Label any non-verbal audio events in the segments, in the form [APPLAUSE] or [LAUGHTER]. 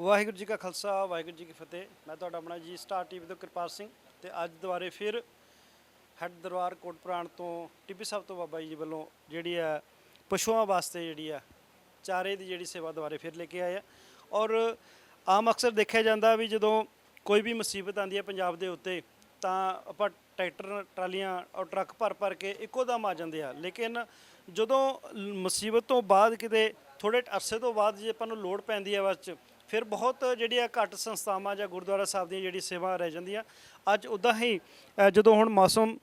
ਵਾਹਿਗੁਰੂ ਜੀ ਕਾ ਖਾਲਸਾ, ਵਾਹਿਗੁਰੂ ਜੀ ਕੀ ਫਤਿਹ। ਮੈਂ ਤੁਹਾਡਾ ਆਪਣਾ ਜੀ ਸਟਾਰ ਟੀਵੀ ਤੋਂ ਕਿਰਪਾਲ ਸਿੰਘ ਤੇ ਅੱਜ ਦੁਬਾਰੇ ਫਿਰ ਹੈੱਡ ਦਰਬਾਰ ਕੋਟ ਪੁਰਾਣ ਤੋਂ ਟਿੱਬੀ ਸਾਹਿਬ ਤੋਂ ਬਾਬਾ ਜੀ ਵੱਲੋਂ ਜਿਹੜੀ ਆ ਪਸ਼ੂਆਂ ਵਾਸਤੇ ਜਿਹੜੀ ਆ ਚਾਰੇ ਦੀ ਜਿਹੜੀ ਸੇਵਾ ਦੁਬਾਰੇ ਫਿਰ ਲੈ ਕੇ ਆਏ ਆ। ਔਰ ਆਮ ਅਕਸਰ ਦੇਖਿਆ ਜਾਂਦਾ ਵੀ ਜਦੋਂ ਕੋਈ ਵੀ ਮੁਸੀਬਤ ਆਉਂਦੀ ਹੈ ਪੰਜਾਬ ਦੇ ਉੱਤੇ, ਤਾਂ ਆਪਾਂ ਟਰੈਕਟਰ, ਟਰਾਲੀਆਂ ਔਰ ਟਰੱਕ ਭਰ ਭਰ ਕੇ ਇੱਕੋ ਦਮ ਆ ਜਾਂਦੇ ਆ। ਲੇਕਿਨ ਜਦੋਂ ਮੁਸੀਬਤ ਤੋਂ ਬਾਅਦ ਕਿਤੇ ਥੋੜੇ ਅਰਸੇ ਤੋਂ ਬਾਅਦ ਜੇ ਆਪਾਂ ਨੂੰ ਲੋੜ ਪੈਂਦੀ ਹੈ ਬਸ 'ਚ ਫਿਰ ਬਹੁਤ ਜਿਹੜੀਆਂ ਘੱਟ ਸੰਸਥਾਵਾਂ ਜਾਂ ਗੁਰਦੁਆਰਾ ਸਾਹਿਬ ਦੀਆਂ ਜਿਹੜੀ ਸੇਵਾ ਰਹਿ ਜਾਂਦੀਆਂ। ਅੱਜ ਉਦਾਂ ਹੀ ਅ, ਜਦੋਂ ਹੁਣ ਮੌਸਮ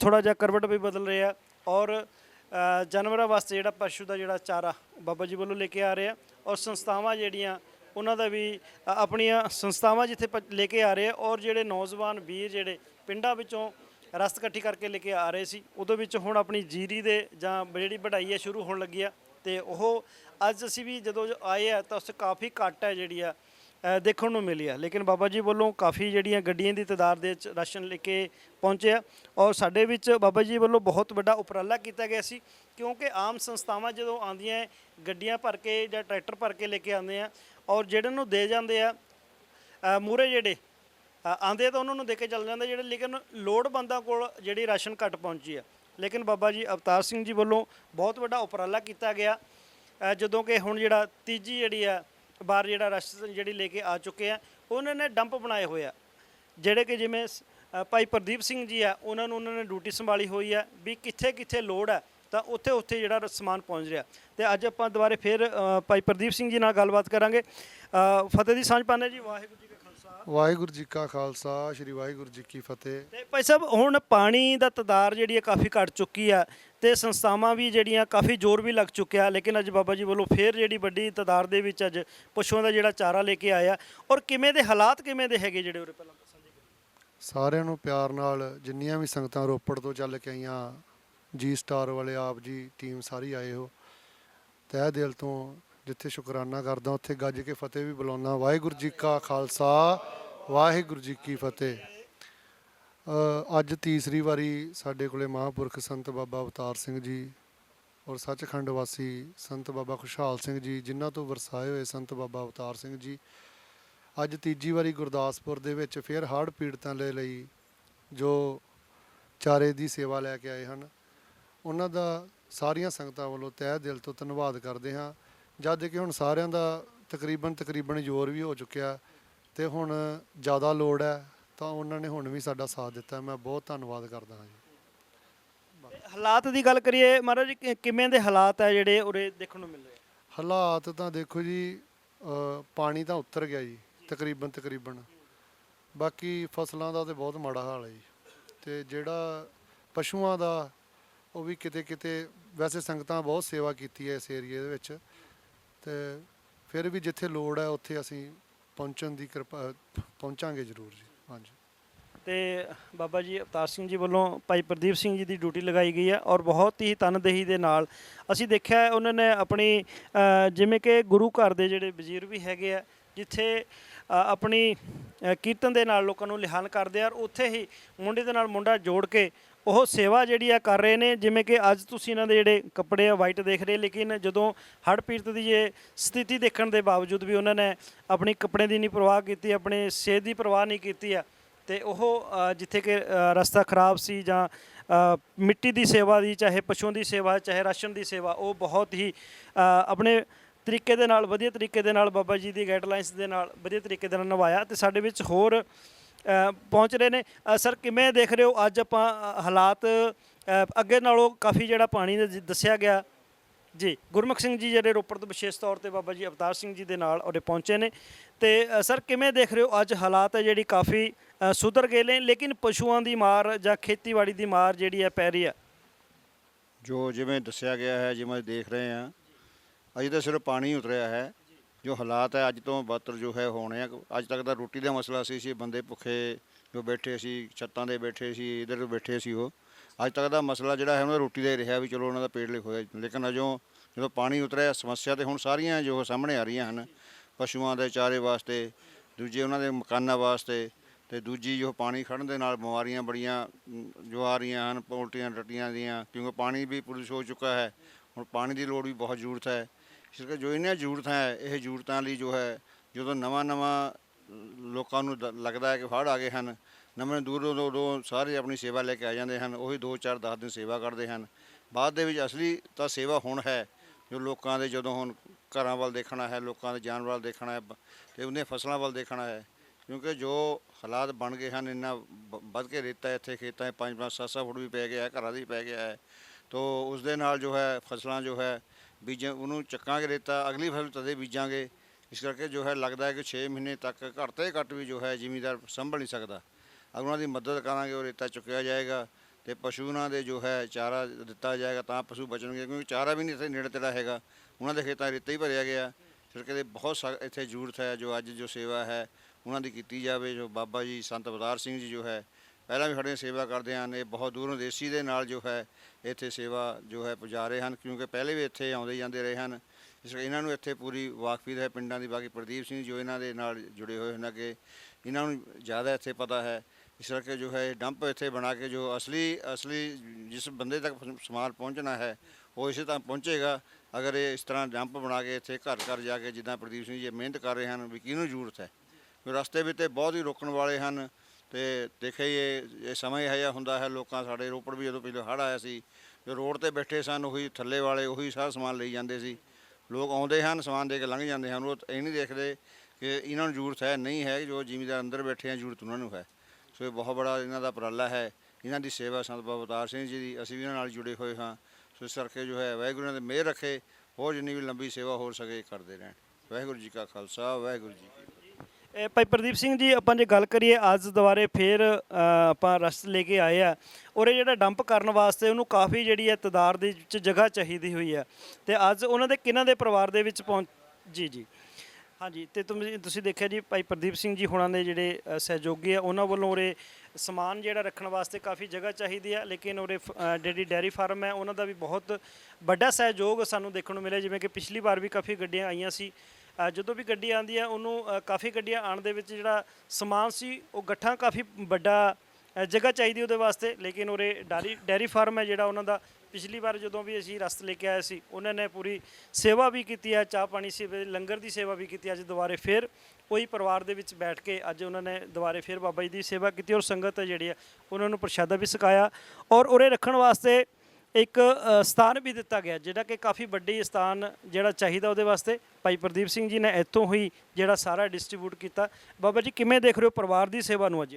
ਥੋੜਾ ਜਿਹਾ ਕਰਵਟ ਵੀ ਬਦਲ ਰਿਹਾ ਔਰ ਅ, ਜਾਨਵਰਾਂ ਵਾਸਤੇ ਜਿਹੜਾ ਪਸ਼ੂ ਦਾ ਜਿਹੜਾ ਚਾਰਾ ਬਾਬਾ ਜੀ ਵੱਲੋਂ ਲੈ ਕੇ ਆ ਰਹੇ ਆ ਔਰ ਸੰਸਥਾਵਾਂ ਜਿਹੜੀਆਂ ਉਹਨਾਂ ਦਾ ਵੀ ਅ, ਆਪਣੀਆਂ ਸੰਸਥਾਵਾਂ ਜਿੱਥੇ ਪ- ਲੈ ਕੇ ਆ ਰਹੇ ਆ ਔਰ ਜਿਹੜੇ ਨੌਜਵਾਨ ਵੀਰ ਜਿਹੜੇ ਪਿੰਡਾਂ ਵਿੱਚੋਂ ਰਸਤ ਇਕੱਠੀ ਕਰਕੇ ਲੈ ਕੇ ਆ ਰਹੇ ਸੀ ਉਹਦੇ ਵਿੱਚ ਹੁਣ ਆਪਣੀ ਜੀਰੀ ਦੇ ਜਾਂ ਜਿਹੜੀ ਵਢਾਈ ਹੈ ਸ਼ੁਰੂ ਹੋਣ ਲੱਗੀ ਆ ਤੇ ਉਹ ਅੱਜ ਅਸੀਂ ਵੀ ਜਦੋਂ ਜੋ ਆਏ ਆ ਤਾਂ ਉਸ 'ਚ ਕਾਫੀ ਘੱਟ ਹੈ ਜਿਹੜੀ ਆ ਅ, ਦੇਖਣ ਨੂੰ ਮਿਲੀ ਆ। ਲੇਕਿਨ ਬਾਬਾ ਜੀ ਵੱਲੋਂ ਕਾਫੀ ਜਿਹੜੀਆਂ ਗੱਡੀਆਂ ਦੀ ਤਾਦਾਦ ਦੇ ਵਿੱਚ ਰਾਸ਼ਨ ਲੈ ਕੇ ਪਹੁੰਚੇ ਆ ਔਰ ਸਾਡੇ ਵਿੱਚ ਬਾਬਾ ਜੀ ਵੱਲੋਂ ਬਹੁਤ ਵੱਡਾ ਉਪਰਾਲਾ ਕੀਤਾ ਗਿਆ ਸੀ ਕਿਉਂਕਿ ਆਮ ਸੰਸਥਾਵਾਂ ਜਦੋਂ ਆਉਂਦੀਆਂ ਹੈ, ਗੱਡੀਆਂ ਭਰ ਕੇ ਜਾਂ ਟਰੈਕਟਰ ਭਰ ਕੇ ਲੈ ਕੇ ਆਉਂਦੇ ਆ ਔਰ ਜਿਹੜੇ ਨੂੰ ਦੇ ਜਾਂਦੇ ਆ ਮੂਰੇ ਜਿਹੜੇ ਅ, ਆਉਂਦੇ ਤਾਂ ਉਹਨਾਂ ਨੂੰ ਦੇ ਕੇ ਚੱਲ ਜਾਂਦੇ ਜਿਹੜੇ ਲੇਕਿਨ ਲੋੜਵੰਦਾਂ ਕੋਲ ਜਿਹੜੀ ਰਾਸ਼ਨ ਘੱਟ ਪਹੁੰਚੀ ਆ। ਲੇਕਿਨ ਬਾਬਾ ਜੀ ਅਵਤਾਰ ਸਿੰਘ ਜੀ ਵੱਲੋਂ ਬਹੁਤ ਵੱਡਾ ਉਪਰਾਲਾ ਕੀਤਾ ਗਿਆ ਜਦੋਂ ਕਿ ਹੁਣ ਜਿਹੜਾ ਤੀਜੀ ਜਿਹੜੀ ਆ ਬਾਰ ਜਿਹੜਾ ਰਾਸ਼ਨ ਜਿਹੜੀ ਲੈ ਕੇ ਆ ਚੁੱਕੇ ਆ, ਉਹਨਾਂ ਨੇ ਡੰਪ ਬਣਾਏ ਹੋਏ ਆ। ਜਿਹੜੇ ਕਿ ਜਿਵੇਂ ਸ- ਭਾਈ ਪ੍ਰਦੀਪ ਸਿੰਘ ਜੀ ਆ, ਉਹਨਾਂ ਨੂੰ ਉਹਨਾਂ ਨੇ ਡਿਊਟੀ ਸੰਭਾਲੀ ਹੋਈ ਆ ਵੀ ਕਿੱਥੇ ਕਿੱਥੇ ਲੋੜ ਆ, ਤਾਂ ਉੱਥੇ ਉੱਥੇ ਜਿਹੜਾ ਰ- ਸਮਾਨ ਪਹੁੰਚ ਰਿਹਾ। ਤੇ ਅੱਜ ਆਪਾਂ ਦੁਬਾਰੇ ਫਿਰ ਭਾਈ ਪ੍ਰਦੀਪ ਸਿੰਘ ਜੀ ਨਾਲ ਗੱਲਬਾਤ ਕਰਾਂਗੇ। ਫਤਿਹ ਦੀ ਸਾਂਝ ਪਾਣੇ ਜੀ, ਵਾਹਿਗੁਰੂ ਜੀ ਵਾਹਿਗੁਰੂ ਜੀ ਕਾ ਖਾਲਸਾ ਸ੍ਰੀ ਵਾਹਿਗੁਰੂ ਜੀ ਕੀ ਫਤਿਹ। ਤੇ ਭਾਈ ਸਾਹਿਬ ਹੁਣ ਪਾਣੀ ਦਾ ਤਦਾਰ ਜਿਹੜੀ ਹੈ ਕਾਫੀ ਘਟ ਚੁੱਕੀ ਆ ਤੇ ਸੰਸਥਾਵਾਂ ਵੀ ਜਿਹੜੀਆਂ ਕਾਫੀ ਜ਼ੋਰ ਵੀ ਲੱਗ ਚੁੱਕਿਆ ਲੇਕਿਨ ਅੱਜ ਬਾਬਾ ਜੀ ਵੱਲੋਂ ਫੇਰ ਜਿਹੜੀ ਵੱਡੀ ਤਦਾਰ ਦੇ ਵਿੱਚ ਅੱਜ ਪਸ਼ੂਆਂ ਦਾ ਜਿਹੜਾ ਚਾਰਾ ਲੈ ਕੇ ਆਇਆ। ਔਰ ਕਿਵੇਂ ਦੇ ਹਾਲਾਤ ਕਿਵੇਂ ਦੇ ਹੈਗੇ ਜਿਹੜੇ ਉਰੇ ਪਹਿਲਾਂ ਦੱਸਾਂਗੇ ਸਾਰਿਆਂ ਨੂੰ ਪਿਆਰ ਨਾਲ ਜਿੰਨੀਆਂ ਵੀ ਸੰਗਤਾਂ ਰੋਪੜ ਤੋਂ ਚੱਲ ਕੇ ਆਈਆਂ ਜੀ ਸਟਾਰ ਵਾਲੇ ਆਪ ਜੀ ਟੀਮ ਸਾਰੀ ਆਏ ਹੋ। ਤਹਿ ਦਿਲ ਤੋਂ ਜਿੱਥੇ ਸ਼ੁਕਰਾਨਾ ਕਰਦਾ ਉੱਥੇ ਗੱਜ ਕੇ ਫਤਿਹ ਵੀ ਬੁਲਾਉਣਾ ਵਾਹਿਗੁਰੂ ਜੀ ਕਾ ਖਾਲਸਾ ਵਾਹਿਗੁਰੂ ਜੀ ਕੀ ਫਤਿਹ। ਅੱਜ ਤੀਸਰੀ ਵਾਰੀ ਸਾਡੇ ਕੋਲੇ ਮਹਾਂਪੁਰਖ ਸੰਤ ਬਾਬਾ ਅਵਤਾਰ ਸਿੰਘ ਜੀ ਔਰ ਸੱਚਖੰਡ ਵਾਸੀ ਸੰਤ ਬਾਬਾ ਖੁਸ਼ਹਾਲ ਸਿੰਘ ਜੀ, ਜਿਨ੍ਹਾਂ ਤੋਂ ਵਰਸਾਏ ਹੋਏ ਸੰਤ ਬਾਬਾ ਅਵਤਾਰ ਸਿੰਘ ਜੀ, ਅੱਜ ਤੀਜੀ ਵਾਰੀ ਗੁਰਦਾਸਪੁਰ ਦੇ ਵਿੱਚ ਫਿਰ ਹੜ੍ਹ ਪੀੜਤਾਂ ਦੇ ਲਈ ਜੋ ਚਾਰੇ ਦੀ ਸੇਵਾ ਲੈ ਕੇ ਆਏ ਹਨ, ਉਹਨਾਂ ਦਾ ਸਾਰੀਆਂ ਸੰਗਤਾਂ ਵੱਲੋਂ ਤਹਿ ਦਿਲ ਤੋਂ ਧੰਨਵਾਦ ਕਰਦੇ ਹਾਂ। ਜਦ ਕਿ ਹੁਣ ਸਾਰਿਆਂ ਦਾ ਤਕਰੀਬਨ ਤਕਰੀਬਨ ਜ਼ੋਰ ਵੀ ਹੋ ਚੁੱਕਿਆ। ਤੇ ਹੁਣ ਜ਼ਿਆਦਾ ਲੋੜ ਹੈ ਤਾਂ ਉਹਨਾਂ ਨੇ ਹੁਣ ਵੀ ਸਾਡਾ ਸਾਥ ਦਿੱਤਾ। ਮੈਂ ਬਹੁਤ ਧੰਨਵਾਦ ਕਰਦਾ ਹਾਂ ਜੀ। ਹਾਲਾਤ ਦੀ ਗੱਲ ਕਰੀਏ ਮਹਾਰਾਜ ਕਿ- ਕਿਵੇਂ ਦੇ ਹਾਲਾਤ ਆ ਜਿਹੜੇ ਉਰੇ ਦੇਖਣ ਨੂੰ ਮਿਲ ਰਹੇ ਆ? ਹਾਲਾਤ ਤਾਂ ਦੇਖੋ ਜੀ ਅ, ਪਾਣੀ ਤਾਂ ਉਤਰ ਗਿਆ ਜੀ ਤਕਰੀਬਨ ਤਕਰੀਬਨ। ਬਾਕੀ ਫਸਲਾਂ ਦਾ ਤੇ ਬਹੁਤ ਮਾੜਾ ਹਾਲ ਹੈ ਜੀ। ਤੇ ਜਿਹੜਾ ਪਸ਼ੂਆਂ ਦਾ ਉਹ ਵੀ ਕਿਤੇ ਕਿਤੇ ਵੈਸੇ ਸੰਗਤਾਂ ਬਹੁਤ ਸੇਵਾ ਕੀਤੀ ਹੈ ਇਸ ਏਰੀਏ ਦੇ ਵਿੱਚ। ਤੇ ਫਿਰ ਵੀ ਜਿੱਥੇ ਲੋੜ ਹੈ ਉੱਥੇ ਅਸੀਂ ਪਹੁੰਚਣ ਦੀ ਕਿਰਪਾ, ਪਹੁੰਚਾਂਗੇ ਜ਼ਰੂਰ ਜੀ। ਹਾਂਜੀ। ਤੇ ਬਾਬਾ ਜੀ, ਅਵਤਾਰ ਸਿੰਘ ਜੀ ਵੱਲੋਂ ਭਾਈ ਪ੍ਰਦੀਪ ਸਿੰਘ ਜੀ ਦੀ ਡਿਊਟੀ ਲਗਾਈ ਗਈ ਹੈ ਔਰ ਬਹੁਤ ਹੀ ਤਨਦੇਹੀ ਦੇ ਨਾਲ ਅਸੀਂ ਦੇਖਿਆ ਉਹਨਾਂ ਨੇ ਆਪਣੀ ਜਿਵੇਂ ਕਿ ਗੁਰੂ ਘਰ ਦੇ ਜਿਹੜੇ ਵਜ਼ੀਰ ਵੀ ਹੈਗੇ ਆ, ਜਿੱਥੇ ਆਪਣੀ ਕੀਰਤਨ ਦੇ ਨਾਲ ਲੋਕਾਂ ਨੂੰ ਲਿਹਾਨ ਕਰਦੇ ਆ ਔਰ ਉੱਥੇ ਹੀ ਮੁੰਡੇ ਦੇ ਨਾਲ ਮੁੰਡਾ ਜੋੜ ਕੇ ਉਹ ਸੇਵਾ ਜਿਹੜੀ ਆ ਕਰ ਰਹੇ ਨੇ, ਜਿਵੇਂ ਕਿ ਅੱਜ ਤੁਸੀਂ ਇਹਨਾਂ ਦੇ ਜਿਹੜੇ ਕੱਪੜੇ ਆ ਵਾਈਟ ਦੇਖ ਰਹੇ, ਲੇਕਿਨ ਜਦੋਂ ਹੜ੍ਹ ਪੀੜਤ ਦੀ ਇਹ ਸਥਿਤੀ ਦੇਖਣ ਦੇ ਬਾਵਜੂਦ ਵੀ ਉਹਨਾਂ ਨੇ ਆਪਣੀ ਕੱਪੜੇ ਦੀ ਨਹੀਂ ਪਰਵਾਹ ਕੀਤੀ, ਆਪਣੇ ਸਿਹਤ ਦੀ ਪਰਵਾਹ ਨਹੀਂ ਕੀਤੀ ਆ, ਤੇ ਉਹ ਜਿੱਥੇ ਕਿ ਰਸਤਾ ਖਰਾਬ ਸੀ ਜਾਂ ਮਿੱਟੀ ਦੀ ਸੇਵਾ ਦੀ, ਚਾਹੇ ਪਸ਼ੂਆਂ ਦੀ ਸੇਵਾ, ਚਾਹੇ ਰਾਸ਼ਨ ਦੀ ਸੇਵਾ, ਉਹ ਬਹੁਤ ਹੀ ਆਪਣੇ ਤਰੀਕੇ ਦੇ ਨਾਲ, ਵਧੀਆ ਤਰੀਕੇ ਦੇ ਨਾਲ ਬਾਬਾ ਜੀ ਦੀ ਗਾਈਡਲਾਈਨਸ ਦੇ ਨਾਲ, ਵਧੀਆ ਤਰੀਕੇ ਦੇ ਨਾਲ ਨਿਭਾਇਆ, ਤੇ ਸਾਡੇ ਵਿੱਚ ਹੋਰ ਪਹੁੰਚ ਰਹੇ ਨੇ। ਸਰ, ਕਿਵੇਂ ਦੇਖ ਰਹੇ ਹੋ? ਅੱਜ ਆਪਾਂ ਹਾਲਾਤ ਅੱਗੇ ਨਾਲੋਂ ਕਾਫੀ ਜਿਹੜਾ ਪਾਣੀ ਦਾ ਦੱਸਿਆ ਗਿਆ। ਜੀ, ਗੁਰਮੁਖ ਸਿੰਘ ਜੀ ਜਿਹੜੇ ਰੋਪੜ ਤੋਂ ਵਿਸ਼ੇਸ਼ ਤੌਰ ਤੇ ਬਾਬਾ ਜੀ ਅਵਤਾਰ ਸਿੰਘ ਜੀ ਦੇ ਨਾਲ ਉਹਦੇ ਪਹੁੰਚੇ ਨੇ। ਤੇ ਸਰ, ਕਿਵੇਂ ਦੇਖ ਰਹੇ ਹੋ? ਅੱਜ ਹਾਲਾਤ ਹੈ ਜਿਹੜੀ ਕਾਫੀ ਸੁਧਰ ਗਏ ਨੇ, ਲੇਕਿਨ ਪਸ਼ੂਆਂ ਦੀ ਮਾਰ ਜਾਂ ਖੇਤੀਬਾੜੀ ਦੀ ਮਾਰ ਜਿਹੜੀ ਹੈ ਪੈ ਰਹੀ ਹੈ। ਜੋ ਜਿਵੇਂ ਦੱਸਿਆ ਗਿਆ ਹੈ, ਜਿਵੇਂ ਦੇਖ ਰਹੇ ਹਾਂ, ਅਜੇ ਤਾਂ ਸਿਰਫ ਪਾਣੀ ਉਤਰਿਆ ਹੈ। ਜੋ ਹਾਲਾਤ ਹੈ, ਅੱਜ ਤੋਂ ਬਦਤਰ ਜੋ ਹੈ, ਹੋਣੇ ਆ। ਅੱਜ ਤੱਕ ਤਾਂ ਰੋਟੀ ਦਾ ਮਸਲਾ ਸੀ ਸੀ ਬੰਦੇ ਭੁੱਖੇ ਜੋ ਬੈਠੇ ਸੀ, ਛੱਤਾਂ ਦੇ ਬੈਠੇ ਸੀ, ਇਧਰ ਬੈਠੇ ਸੀ ਉਹ। ਅੱਜ ਤੱਕ ਦਾ ਮਸਲਾ ਜਿਹੜਾ ਹੈ, ਉਹਨਾਂ ਰੋਟੀ ਦਾ ਹੀ ਰਿਹਾ ਵੀ ਚਲੋ ਉਹਨਾਂ ਦਾ ਪੇਟ ਲਿਖ ਹੋਇਆ ਲੇਕਿਨ ਅਜੋਂ ਜਦੋਂ ਪਾਣੀ ਉਤਰਿਆ, ਸਮੱਸਿਆ ਤੇ ਹੁਣ ਸਾਰੀਆਂ ਜੋ ਸਾਹਮਣੇ ਆ ਰਹੀਆਂ ਹਨ, ਪਸ਼ੂਆਂ ਦੇ ਚਾਰੇ ਵਾਸਤੇ, ਦੂਜੇ ਉਹਨਾਂ ਦੇ ਮਕਾਨਾਂ ਵਾਸਤੇ ਤੇ ਦੂਜੀ ਜੋ ਪਾਣੀ ਖੜਨ ਦੇ ਨਾਲ ਬਿਮਾਰੀਆਂ ਬੜੀਆਂ ਜੋ ਆ ਰਹੀਆਂ ਹਨ, ਪੋਲਟੀਆਂ ਟੱਟੀਆਂ ਦੀਆਂ, ਕਿਉਂਕਿ ਪਾਣੀ ਵੀ ਪ੍ਰਦੂਸ਼ਿਤ ਹੋ ਚੁੱਕਾ ਹੈ। ਹੁਣ ਪਾਣੀ ਦੀ ਲੋੜ ਵੀ ਬਹੁਤ ਜ਼ਰੂਰਤ ਹੈ। ਇਸ ਕਰਕੇ ਜੋ ਇਹਨਾਂ ਜ਼ਰੂਰਤਾਂ ਹੈ, ਇਹ ਜ਼ਰੂਰਤਾਂ ਲਈ ਜੋ ਹੈ, ਜਦੋਂ ਨਵਾਂ ਨਵਾਂ ਲੋਕਾਂ ਨੂੰ ਦ- ਲੱਗਦਾ ਹੈ ਕਿ ਫੜ ਆ ਗਏ ਹਨ, ਨਵੇਂ ਦੂਰੋਂ ਦੂਰੋਂ ਸਾਰੇ ਆਪਣੀ ਸੇਵਾ ਲੈ ਕੇ ਆ ਜਾਂਦੇ ਹਨ, ਉਹੀ 2 4 10 ਦਿਨ ਸੇਵਾ ਕਰਦੇ ਹਨ। ਬਾਅਦ ਦੇ ਵਿੱਚ ਅਸਲੀ ਤਾਂ ਸੇਵਾ ਹੁਣ ਹੈ, ਜੋ ਲੋਕਾਂ ਦੇ ਜਦੋਂ ਹੁਣ ਘਰਾਂ ਵੱਲ ਦੇਖਣਾ ਹੈ, ਲੋਕਾਂ ਦੇ ਜਾਨ ਵੱਲ ਦੇਖਣਾ ਹੈ, ਬ- ਤੇ ਉਹਨੇ ਫਸਲਾਂ ਵੱਲ ਦੇਖਣਾ ਹੈ, ਕਿਉਂਕਿ ਜੋ ਹਾਲਾਤ ਬਣ ਗਏ ਹਨ, ਇੰਨਾ ਵ- ਵੱਧ ਕੇ ਰੇਤਾ ਇੱਥੇ ਖੇਤਾਂ 'ਚ 5 5 7 7 ਫੁੱਟ ਵੀ ਪੈ ਗਿਆ ਹੈ, ਘਰਾਂ ਦੀ ਪੈ ਗਿਆ ਹੈ, ਤੋ ਉਸ ਦੇ ਨਾਲ ਜੋ ਹੈ, ਫਸਲਾਂ ਜੋ ਹੈ ਬੀਜ ਉਹਨੂੰ ਚੱਕਾਂਗੇ ਰੇਤਾ ਅਗਲੀ ਫਸਲ ਤਦੇ ਬੀਜਾਂਗੇ। ਇਸ ਕਰਕੇ ਜੋ ਹੈ ਲੱਗਦਾ ਹੈ ਕਿ 6 ਮਹੀਨੇ ਤੱਕ ਘੱਟ ਤੋਂ ਘੱਟ ਵੀ ਜੋ ਹੈ ਜ਼ਿਮੀਦਾਰ ਸੰਭਲ ਨਹੀਂ ਸਕਦਾ। ਅਗਰ ਉਹਨਾਂ ਦੀ ਮਦਦ ਕਰਾਂਗੇ ਉਹ ਰੇਤਾ ਚੁੱਕਿਆ ਜਾਏਗਾ ਤੇ ਪਸ਼ੂਆਂ ਦੇ ਜੋ ਹੈ ਚਾਰਾ ਦਿੱਤਾ ਜਾਏਗਾ ਤਾਂ ਪਸ਼ੂ ਬਚਣਗੇ, ਕਿਉਂਕਿ ਚਾਰਾ ਵੀ ਨਹੀਂ ਇੱਥੇ ਨੇੜੇ ਤੇੜਾ ਹੈਗਾ। ਉਹਨਾਂ ਦੇ ਖੇਤਾਂ ਰੇਤਾ ਹੀ ਭਰਿਆ ਗਿਆ। ਇਸ ਦੇ ਬਹੁਤ ਸਖ- ਇੱਥੇ ਜ਼ਰੂਰਤ ਹੈ ਜੋ ਅੱਜ ਜੋ ਸੇਵਾ ਹੈ, ਉਹਨਾਂ ਦੀ ਕੀਤੀ ਜਾਵੇ, ਜੋ ਬਾਬਾ ਜੀ, ਸੰਤ ਅਵਤਾਰ ਸਿੰਘ ਜੀ ਜੋ ਹੈ ਪਹਿਲਾਂ ਵੀ ਸਾਡੇ ਸੇਵਾ ਕਰਦੇ ਹਨ, ਇਹ ਬਹੁਤ ਦੂਰੋਂ ਦੇਸੀ ਦੇ ਨਾਲ ਜੋ ਹੈ, ਇੱਥੇ ਸੇਵਾ ਜੋ ਹੈ ਪੁਜਾ ਰਹੇ ਹਨ, ਕਿਉਂਕਿ ਪਹਿਲੇ ਵੀ ਇੱਥੇ ਆਉਂਦੇ ਜਾਂਦੇ ਰਹੇ ਹਨ। ਇਸ ਕਰਕੇ ਇਹਨਾਂ ਨੂੰ ਇੱਥੇ ਪੂਰੀ ਵਾਕਫੀਤ ਹੈ, ਪਿੰਡਾਂ ਦੀ ਬਾਕੀ ਪ੍ਰਦੀਪ ਸਿੰਘ ਜੋ ਇਹਨਾਂ ਦੇ ਨਾਲ ਜੁੜੇ ਹੋਏ ਹਨ ਕਿ ਇਹਨਾਂ ਨੂੰ ਜ਼ਿਆਦਾ ਇੱਥੇ ਪਤਾ ਹੈ। ਇਸ ਕਰਕੇ ਜੋ ਹੈ ਇਹ ਡੰਪ ਇੱਥੇ ਬਣਾ ਕੇ ਜੋ ਅਸਲੀ ਅਸਲੀ ਜਿਸ ਬੰਦੇ ਤੱਕ ਸਮਾਨ ਪਹੁੰਚਣਾ ਹੈ, ਉਹ ਇਸੇ ਤਰ੍ਹਾਂ ਪਹੁੰਚੇਗਾ। ਅਗਰ ਇਹ ਇਸ ਤਰ੍ਹਾਂ ਡੰਪ ਬਣਾ ਕੇ ਇੱਥੇ ਘਰ ਘਰ ਜਾ ਕੇ ਜਿੱਦਾਂ ਪ੍ਰਦੀਪ ਸਿੰਘ ਜੀ ਮਿਹਨਤ ਕਰ ਰਹੇ ਹਨ, ਵੀ ਕਿਹਨੂੰ ਜ਼ਰੂਰਤ ਹੈ? ਰਸਤੇ ਵਿੱਚ ਤੇ ਬਹੁਤ ਹੀ ਰੋਕਣ ਵਾਲੇ ਹਨ ਤੇ ਦੇਖਿਆ ਹੀ ਇਹ ਇਹ ਸਮਾਂ ਇਹੋ ਜਿਹਾ ਹੁੰਦਾ ਹੈ, ਲੋਕਾਂ ਸਾਡੇ ਰੋਪੜ ਵੀ ਜਦੋਂ ਪਿਛਲੇ ਹੜ੍ਹ ਆਇਆ ਸੀ, ਜੋ ਰੋਡ ਤੇ ਬੈਠੇ ਸਨ, ਉਹੀ ਥੱਲੇ ਵਾਲੇ ਉਹੀ ਸਾਰਾ ਸਮਾਨ ਲਈ ਜਾਂਦੇ ਸੀ। ਲੋਕ ਆਉਂਦੇ ਹਨ, ਸਮਾਨ ਦੇ ਕੇ ਲੰਘ ਜਾਂਦੇ ਹਨ, ਉਹ ਇਹ ਨਹੀਂ ਦੇਖਦੇ ਕਿ ਇਹਨਾਂ ਨੂੰ ਜ਼ਰੂਰਤ ਹੈ, ਨਹੀਂ ਹੈ, ਜੋ ਜ਼ਿਮੀਦਾਰ ਅੰਦਰ ਬੈਠੇ ਆ, ਜ਼ਰੂਰਤ ਉਹਨਾਂ ਨੂੰ ਹੈ। ਸੋ ਇਹ ਬਹੁਤ ਬੜਾ ਇਹਨਾਂ ਦਾ ਉਪਰਾਲਾ ਹੈ, ਇਹਨਾਂ ਦੀ ਸੇਵਾ ਸੰਤ ਬਾਬਾ ਅਵਤਾਰ ਸਿੰਘ ਜੀ ਦੀ, ਅਸੀਂ ਵੀ ਇਹਨਾਂ ਨਾਲ ਜੁੜੇ ਹੋਏ ਹਾਂ। ਸੋ ਇਸ ਕਰਕੇ ਜੋ ਹੈ ਵਾਹਿਗੁਰੂ ਨੇ ਮਿਹਰ ਰੱਖੇ, ਹੋਰ ਜਿੰਨੀ ਵੀ ਲੰਬੀ ਸੇਵਾ ਹੋ ਸਕੇ, ਕਰਦੇ ਰਹਿਣ। ਵਾਹਿਗੁਰੂ ਜੀ ਕਾ ਖਾਲਸਾ, ਵਾਹਿਗੁਰੂ ਜੀ ਕੀ ਇਹ ਭਾਈ ਪ੍ਰਦੀਪ ਸਿੰਘ ਜੀ ਆਪਾਂ ਜੇ ਗੱਲ ਕਰੀਏ ਅੱਜ ਦੁਬਾਰੇ ਫੇਰ ਅ, ਆਪਾਂ ਰਸਤ ਲੈ ਕੇ ਆਏ ਆ ਔਰ ਇਹ ਜਿਹੜਾ ਡੰਪ ਕਰਨ ਵਾਸਤੇ ਉਹਨੂੰ ਕਾਫੀ ਜਿਹੜੀ ਹੈ ਤਦਾਰ ਦੇ ਵਿੱਚ ਜਗ੍ਹਾ ਚਾਹੀਦੀ ਹੋਈ ਹੈ। ਤੇ ਅੱਜ ਉਹਨਾਂ ਦੇ ਕਿਹਨਾਂ ਦੇ ਪਰਿਵਾਰ ਦੇ ਵਿੱਚ ਪਹੁੰਚ ਜੀ ਜੀ। ਹਾਂਜੀ ਤੇ ਤੁਮ- ਤੁਸੀਂ ਦੇਖਿਆ ਜੀ ਭਾਈ ਪ੍ਰਦੀਪ ਸਿੰਘ ਜੀ ਹੋਣਾ ਦੇ ਜਿਹੜੇ ਅ, ਸਹਿਯੋਗੀ ਆ ਉਹਨਾਂ ਵੱਲੋਂ ਉਰੇ ਸਮਾਨ ਜਿਹੜਾ ਰੱਖਣ ਵਾਸਤੇ ਕਾਫੀ ਜਗ੍ਹਾ ਚਾਹੀਦੀ ਆ ਲੇਕਿਨ ਉਰੇ ਫ- ਅ, ਜਿਹੜੀ ਡੈਰੀ ਫਾਰਮ ਹੈ ਉਹਨਾਂ ਦਾ ਵੀ ਬਹੁਤ ਵੱਡਾ ਸਹਿਯੋਗ ਸਾਨੂੰ ਦੇਖਣ ਨੂੰ ਮਿਲਿਆ ਜਿਵੇਂ ਕਿ ਪਿਛਲੀ ਵਾਰ ਵੀ ਕਾਫੀ ਗੱਡੀਆਂ ਆਈਆਂ ਸੀ। ਜਦੋਂ ਵੀ ਗੱਡੀ ਆਉਂਦੀ ਹੈ ਉਹਨੂੰ ਕਾਫੀ ਗੱਡੀਆਂ ਆਉਣ ਦੇ ਵਿੱਚ ਜਿਹੜਾ ਸਮਾਨ ਸੀ, ਉਹ ਗੱਠਾਂ ਕਾਫੀ ਵੱਡਾ ਜਗ੍ਹਾ ਚਾਹੀਦੀ ਉਹਦੇ ਵਾਸਤੇ। ਲੇਕਿਨ ਉਰੇ ਡੈਰੀ ਡੈਰੀ ਫਾਰਮ ਹੈ ਜਿਹੜਾ ਉਹਨਾਂ ਦਾ। ਪਿਛਲੀ ਵਾਰ ਜਦੋਂ ਵੀ ਅਸੀਂ ਰਸਤ ਲੈ ਕੇ ਆਏ ਸੀ, ਉਹਨਾਂ ਨੇ ਪੂਰੀ ਸੇਵਾ ਵੀ ਕੀਤੀ ਹੈ ਚਾਹ ਪਾਣੀ ਸੇਵਾ ਲੰਗਰ ਦੀ ਸੇਵਾ ਵੀ ਕੀਤੀ ਅੱਜ ਦੁਬਾਰੇ ਫਿਰ ਉਹੀ ਪਰਿਵਾਰ ਦੇ ਵਿੱਚ ਬੈਠ ਕੇ ਅੱਜ ਉਹਨਾਂ ਨੇ ਦੁਬਾਰੇ ਫਿਰ ਬਾਬਾ ਜੀ ਦੀ ਸੇਵਾ ਕੀਤੀ ਔਰ ਸੰਗਤ ਜਿਹੜੀ ਹੈ ਉਹਨਾਂ ਨੂੰ ਪ੍ਰਸ਼ਾਦਾ ਵੀ ਛਕਾਇਆ ਔਰ ਉਰੇ ਰੱਖਣ ਵਾਸਤੇ ਇੱਕ ਸਥਾਨ ਵੀ ਦਿੱਤਾ ਗਿਆ, ਜਿਹੜਾ ਕਿ ਕਾਫੀ ਵੱਡੀ ਸਥਾਨ ਜਿਹੜਾ ਚਾਹੀਦਾ ਉਹਦੇ ਵਾਸਤੇ। ਭਾਈ ਪ੍ਰਦੀਪ ਸਿੰਘ ਜੀ ਨੇ ਇੱਥੋਂ ਹੀ ਜਿਹੜਾ ਸਾਰਾ ਡਿਸਟ੍ਰੀਬਿਊਟ ਕੀਤਾ। ਬਾਬਾ ਜੀ, ਕਿਵੇਂ ਦੇਖ ਰਹੇ ਹੋ ਪਰਿਵਾਰ ਦੀ ਸੇਵਾ ਨੂੰ ਅੱਜ?